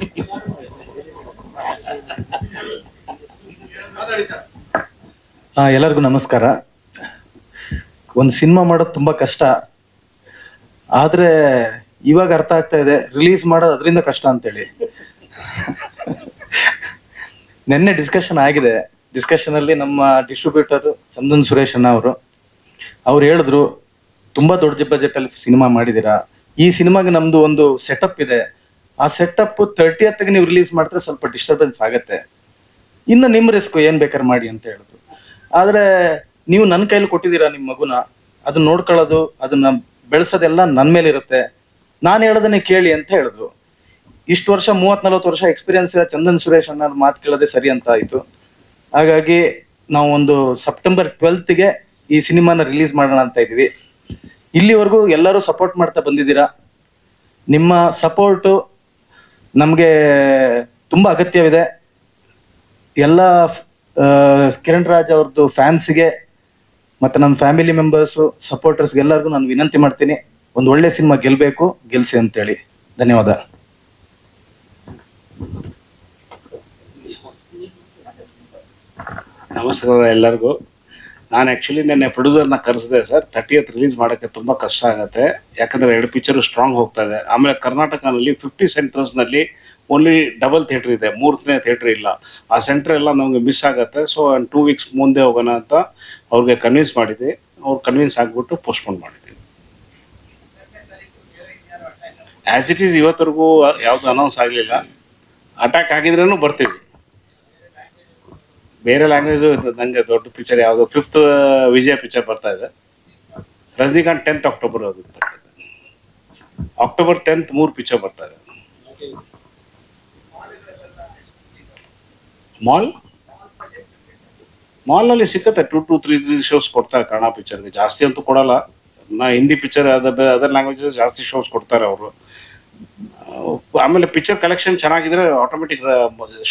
ಎಲ್ಲರಿಗೂ ನಮಸ್ಕಾರ. ಒಂದು ಸಿನಿಮಾ ಮಾಡೋದು ತುಂಬಾ ಕಷ್ಟ. ಆದ್ರೆ ಇವಾಗ ಅರ್ಥ ಆಗ್ತಾ ಇದೆ, ರಿಲೀಸ್ ಮಾಡೋದು ಅದರಿಂದ ಕಷ್ಟ ಅಂತೇಳಿ. ನಿನ್ನೆ ಡಿಸ್ಕಷನ್ ಆಗಿದೆ. ಡಿಸ್ಕಷನ್ ಅಲ್ಲಿ ನಮ್ಮ ಡಿಸ್ಟ್ರಿಬ್ಯೂಟರ್ ಚಂದನ್ ಸುರೇಶ್ ಅಣ್ಣ ಅವರು, ಅವ್ರು ಹೇಳಿದ್ರು, ತುಂಬಾ ದೊಡ್ಡ ಬಜೆಟ್ ಅಲ್ಲಿ ಸಿನಿಮಾ ಮಾಡಿದೀರಾ? ಈ ಸಿನಿಮಾಗೆ ನಮ್ದು ಒಂದು ಸೆಟಪ್ ಇದೆ. ಆ ಸೆಟಪ್ ತರ್ಟಿ ಹತ್ತಿಗೆ ನೀವು ರಿಲೀಸ್ ಮಾಡಿದ್ರೆ ಸ್ವಲ್ಪ ಡಿಸ್ಟರ್ಬೆನ್ಸ್ ಆಗತ್ತೆ. ಇನ್ನು ನಿಮ್ಮ ರಿಸ್ಕ್ ಏನ್ ಬೇಕಾದ್ರೆ ಮಾಡಿ ಅಂತ ಹೇಳಿದ್ರು. ಆದ್ರೆ ನೀವು ನನ್ನ ಕೈಲಿ ಕೊಟ್ಟಿದ್ದೀರಾ ನಿಮ್ಮ ಮಗುನ ಅದನ್ನ ನೋಡ್ಕೊಳ್ಳೋದು, ಅದನ್ನ ಬೆಳೆಸೋದೆಲ್ಲ ನನ್ನ ಮೇಲೆ ಇರುತ್ತೆ ನಾನು ಹೇಳೋದನ್ನೇ ಕೇಳಿ ಅಂತ ಹೇಳಿದ್ರು. ಇಷ್ಟು ವರ್ಷ ಮೂವತ್ ನಲ್ವತ್ತು ವರ್ಷ ಎಕ್ಸ್ಪೀರಿಯನ್ಸ್ ಇರೋ ಚಂದನ್ ಸುರೇಶ್ ಅಣ್ಣ ಮಾತು ಕೇಳೋದೇ ಸರಿ ಅಂತ ಆಯ್ತು. ಹಾಗಾಗಿ ನಾವು ಒಂದು ಸೆಪ್ಟೆಂಬರ್ ಟ್ವೆಲ್ತ್ಗೆ ಈ ಸಿನಿಮಾನ ರಿಲೀಸ್ ಮಾಡೋಣ ಅಂತ ಇದೀವಿ ಇಲ್ಲಿವರೆಗೂ ಎಲ್ಲರೂ ಸಪೋರ್ಟ್ ಮಾಡ್ತಾ ಬಂದಿದ್ದೀರಾ? ನಿಮ್ಮ ಸಪೋರ್ಟು ನಮಗೆ ತುಂಬ ಅಗತ್ಯವಿದೆ. ಎಲ್ಲ ಕಿರಣ್ ರಾಜ್ ಅವ್ರದ್ದು ಫ್ಯಾನ್ಸ್ಗೆ ಮತ್ತೆ ನಮ್ಮ ಫ್ಯಾಮಿಲಿ ಮೆಂಬರ್ಸು ಸಪೋರ್ಟರ್ಸ್ಗೆ ಎಲ್ಲರಿಗೂ ನಾನು ವಿನಂತಿ ಮಾಡ್ತೀನಿ, ಒಂದು ಒಳ್ಳೆ ಸಿನಿಮಾ ಗೆಲ್ಬೇಕು, ಗೆಲ್ಸಿ ಅಂತೇಳಿ. ಧನ್ಯವಾದ. ನಮಸ್ಕಾರ ಎಲ್ಲರಿಗೂ. ನಾನು ಆ್ಯಕ್ಚುಲಿ ನಿನ್ನೆ ಪ್ರೊಡ್ಯೂಸರ್ನ ಕರೆಸಿದೆ ಸರ್ ತರ್ಟಿಯತ್ ರಿಲೀಸ್ ಮಾಡೋಕ್ಕೆ ತುಂಬ ಕಷ್ಟ ಆಗುತ್ತೆ. ಯಾಕಂದರೆ ಎರಡು ಪಿಕ್ಚರು ಸ್ಟ್ರಾಂಗ್ ಹೋಗ್ತಾ ಇದೆ. ಆಮೇಲೆ ಕರ್ನಾಟಕನಲ್ಲಿ ಫಿಫ್ಟಿ ಸೆಂಟರ್ಸ್ನಲ್ಲಿ ಓನ್ಲಿ ಡಬಲ್ ಥಿಯೇಟರ್ ಇದೆ ಮೂರನೇ ಥಿಯೇಟರ್ ಇಲ್ಲ. ಆ ಸೆಂಟರ್ ಎಲ್ಲ ನಮಗೆ ಮಿಸ್ ಆಗುತ್ತೆ. ಸೊ ಟೂ ವೀಕ್ಸ್ ಮುಂದೆ ಹೋಗೋಣ ಅಂತ ಅವ್ರಿಗೆ ಕನ್ವಿನ್ಸ್ ಮಾಡಿದ್ವಿ ಅವ್ರು ಕನ್ವಿನ್ಸ್ ಆಗಿಬಿಟ್ಟು ಪೋಸ್ಟ್ಪೋನ್ ಮಾಡಿದ್ವಿ ಆ್ಯಸ್ ಇಟ್ ಈಸ್ ಇವತ್ತರೆಗೂ ಯಾವುದು ಅನೌನ್ಸ್ ಆಗಲಿಲ್ಲ. ಅಟ್ಯಾಕ್ ಆಗಿದ್ರೂ ಬರ್ತೀವಿ. ಬೇರೆ ಲ್ಯಾಂಗ್ವೇಜು ನಂಗೆ ದೊಡ್ಡ ಪಿಕ್ಚರ್ ಯಾವುದು ಫಿಫ್ತ್ ವಿಜಯ ಪಿಕ್ಚರ್ ಬರ್ತಾ ಇದೆ. ರಜನಿಕಾಂತ್ ಟೆಂತ್ ಅಕ್ಟೋಬರ್ ಅದು ಅಕ್ಟೋಬರ್ ಟೆಂತ್ ಮೂರು ಪಿಕ್ಚರ್ ಬರ್ತಾ ಇದೆ. ಮಾಲ್ ಮಾಲ್ನಲ್ಲಿ ಸಿಕ್ಕತ್ತೆ two two three three shows ಕೊಡ್ತಾರೆ ಕನ್ನಡ ಪಿಕ್ಚರ್ಗೆ ಜಾಸ್ತಿ ಅಂತೂ ಕೊಡಲ್ಲ. ನಾ Hindi picture other other languages ಜಾಸ್ತಿ ಶೋಸ್ ಕೊಡ್ತಾರೆ ಅವರು. ಆಮೇಲೆ ಪಿಕ್ಚರ್ ಕಲೆಕ್ಷನ್ ಚೆನ್ನಾಗಿದ್ರೆ ಆಟೋಮೆಟಿಕ್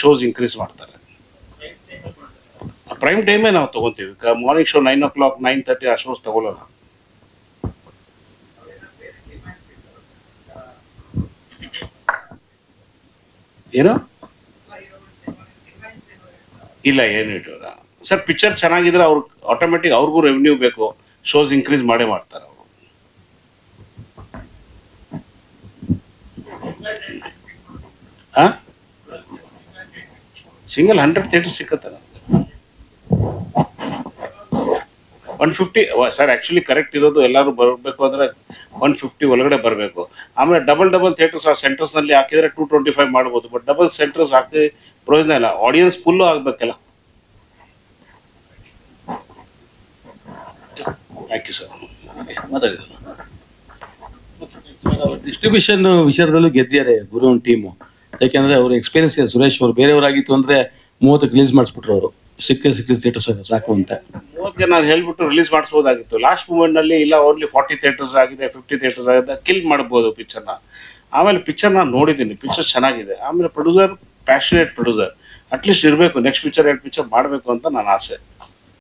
ಶೋಸ್ ಇನ್ಕ್ರೀಸ್ ಮಾಡ್ತಾರೆ. ಪ್ರೈಮ್ ಟೈಮೇ ನಾವು ತಗೋತೀವಿ. Morning show nine o'clock nine thirty ಆ ಶೋಸ್ ತಗೊಳ್ಳಲ್ಲ ಏನು? ಇಲ್ಲ, ಏನು ಇಟ್ಟಿಲ್ಲ ಸರ್ ಪಿಕ್ಚರ್ ಚೆನ್ನಾಗಿದ್ರೆ ಅವ್ರು ಆಟೋಮೆಟಿಕ್ ಅವ್ರಿಗೂ ರೆವೆನ್ಯೂ ಬೇಕು. ಶೋಸ್ ಇನ್ಕ್ರೀಸ್ ಮಾಡೇ ಮಾಡ್ತಾರೆ ಅವರು. ಸಿಂಗಲ್ ಹಂಡ್ರೆಡ್ ಥಿಯೇಟರ್ ಸಿಕ್ಕತ್ತೆ one fifty sir actually correct ಇರೋದು ಎಲ್ಲರೂ ಬರಬೇಕು ಅಂದರೆ ಒನ್ ಫಿಫ್ಟಿ ಒಳಗಡೆ ಬರಬೇಕು. ಆಮೇಲೆ ಡಬಲ್ ಡಬಲ್ ಥಿಯೇಟರ್ಸ್ ಆ ಸೆಂಟರ್ಸ್ನಲ್ಲಿ ಹಾಕಿದರೆ ಟೂ ಟ್ವೆಂಟಿ ಫೈವ್ ಮಾಡ್ಬೋದು. ಬಟ್ ಡಬಲ್ ಸೆಂಟರ್ಸ್ ಹಾಕಿ ಪ್ರಯೋಜನ ಇಲ್ಲ. ಆಡಿಯನ್ಸ್ ಫುಲ್ಲು ಆಗಬೇಕಲ್ಲ. ಥ್ಯಾಂಕ್ ಯು ಸರ್ ಡಿಸ್ಟ್ರಿಬ್ಯೂಷನ್ ವಿಚಾರದಲ್ಲೂ ಗೆದ್ದಿದ್ದಾರೆ ಗುರು ಟೀಮು ಯಾಕೆಂದ್ರೆ ಅವ್ರ ಎಕ್ಸ್ಪೀರಿಯನ್ಸ್ ಇದೆ. ಸುರೇಶ್ ಅವರು ಬೇರೆಯವರಾಗಿತ್ತು ಅಂದರೆ ಮೂವತ್ತು ರಿಲೀಸ್ ಮಾಡಿಸ್ಬಿಟ್ರು ಅವರು. ಸಿಕ್ಕ ಸಿಕ್ಕಿದ ಥಿಯೇಟರ್ಸ್ ಸಾಕು ಅಂತ. ಓಕೆ ನಾನು ಹೇಳ್ಬಿಟ್ಟು ರಿಲೀಸ್ ಮಾಡಿಸ್ಬೋದಾಗಿತ್ತು ಲಾಸ್ಟ್ ಮೂಮೆಂಟ್ನಲ್ಲಿ ಇಲ್ಲ ಓನ್ಲಿ ಫಾರ್ಟಿ ಥಿಯೇಟರ್ಸ್ ಆಗಿದೆ ಫಿಫ್ಟಿ ಥಿಯೇಟರ್ಸ್ ಆಗಿದೆ ಕಿಲ್ ಮಾಡ್ಬೋದು ಪಿಕ್ಚರ್ನ ಆಮೇಲೆ ಪಿಕ್ಚರ್ ನಾನು ನೋಡಿದ್ದೀನಿ ಪಿಕ್ಚರ್ ಚೆನ್ನಾಗಿದೆ. ಆಮೇಲೆ producer passionate producer at least ಇರಬೇಕು ನೆಕ್ಸ್ಟ್ ಪಿಕ್ಚರ್ ಎರಡು ಪಿಕ್ಚರ್ ಮಾಡಬೇಕು ಅಂತ ನನ್ನ ಆಸೆ.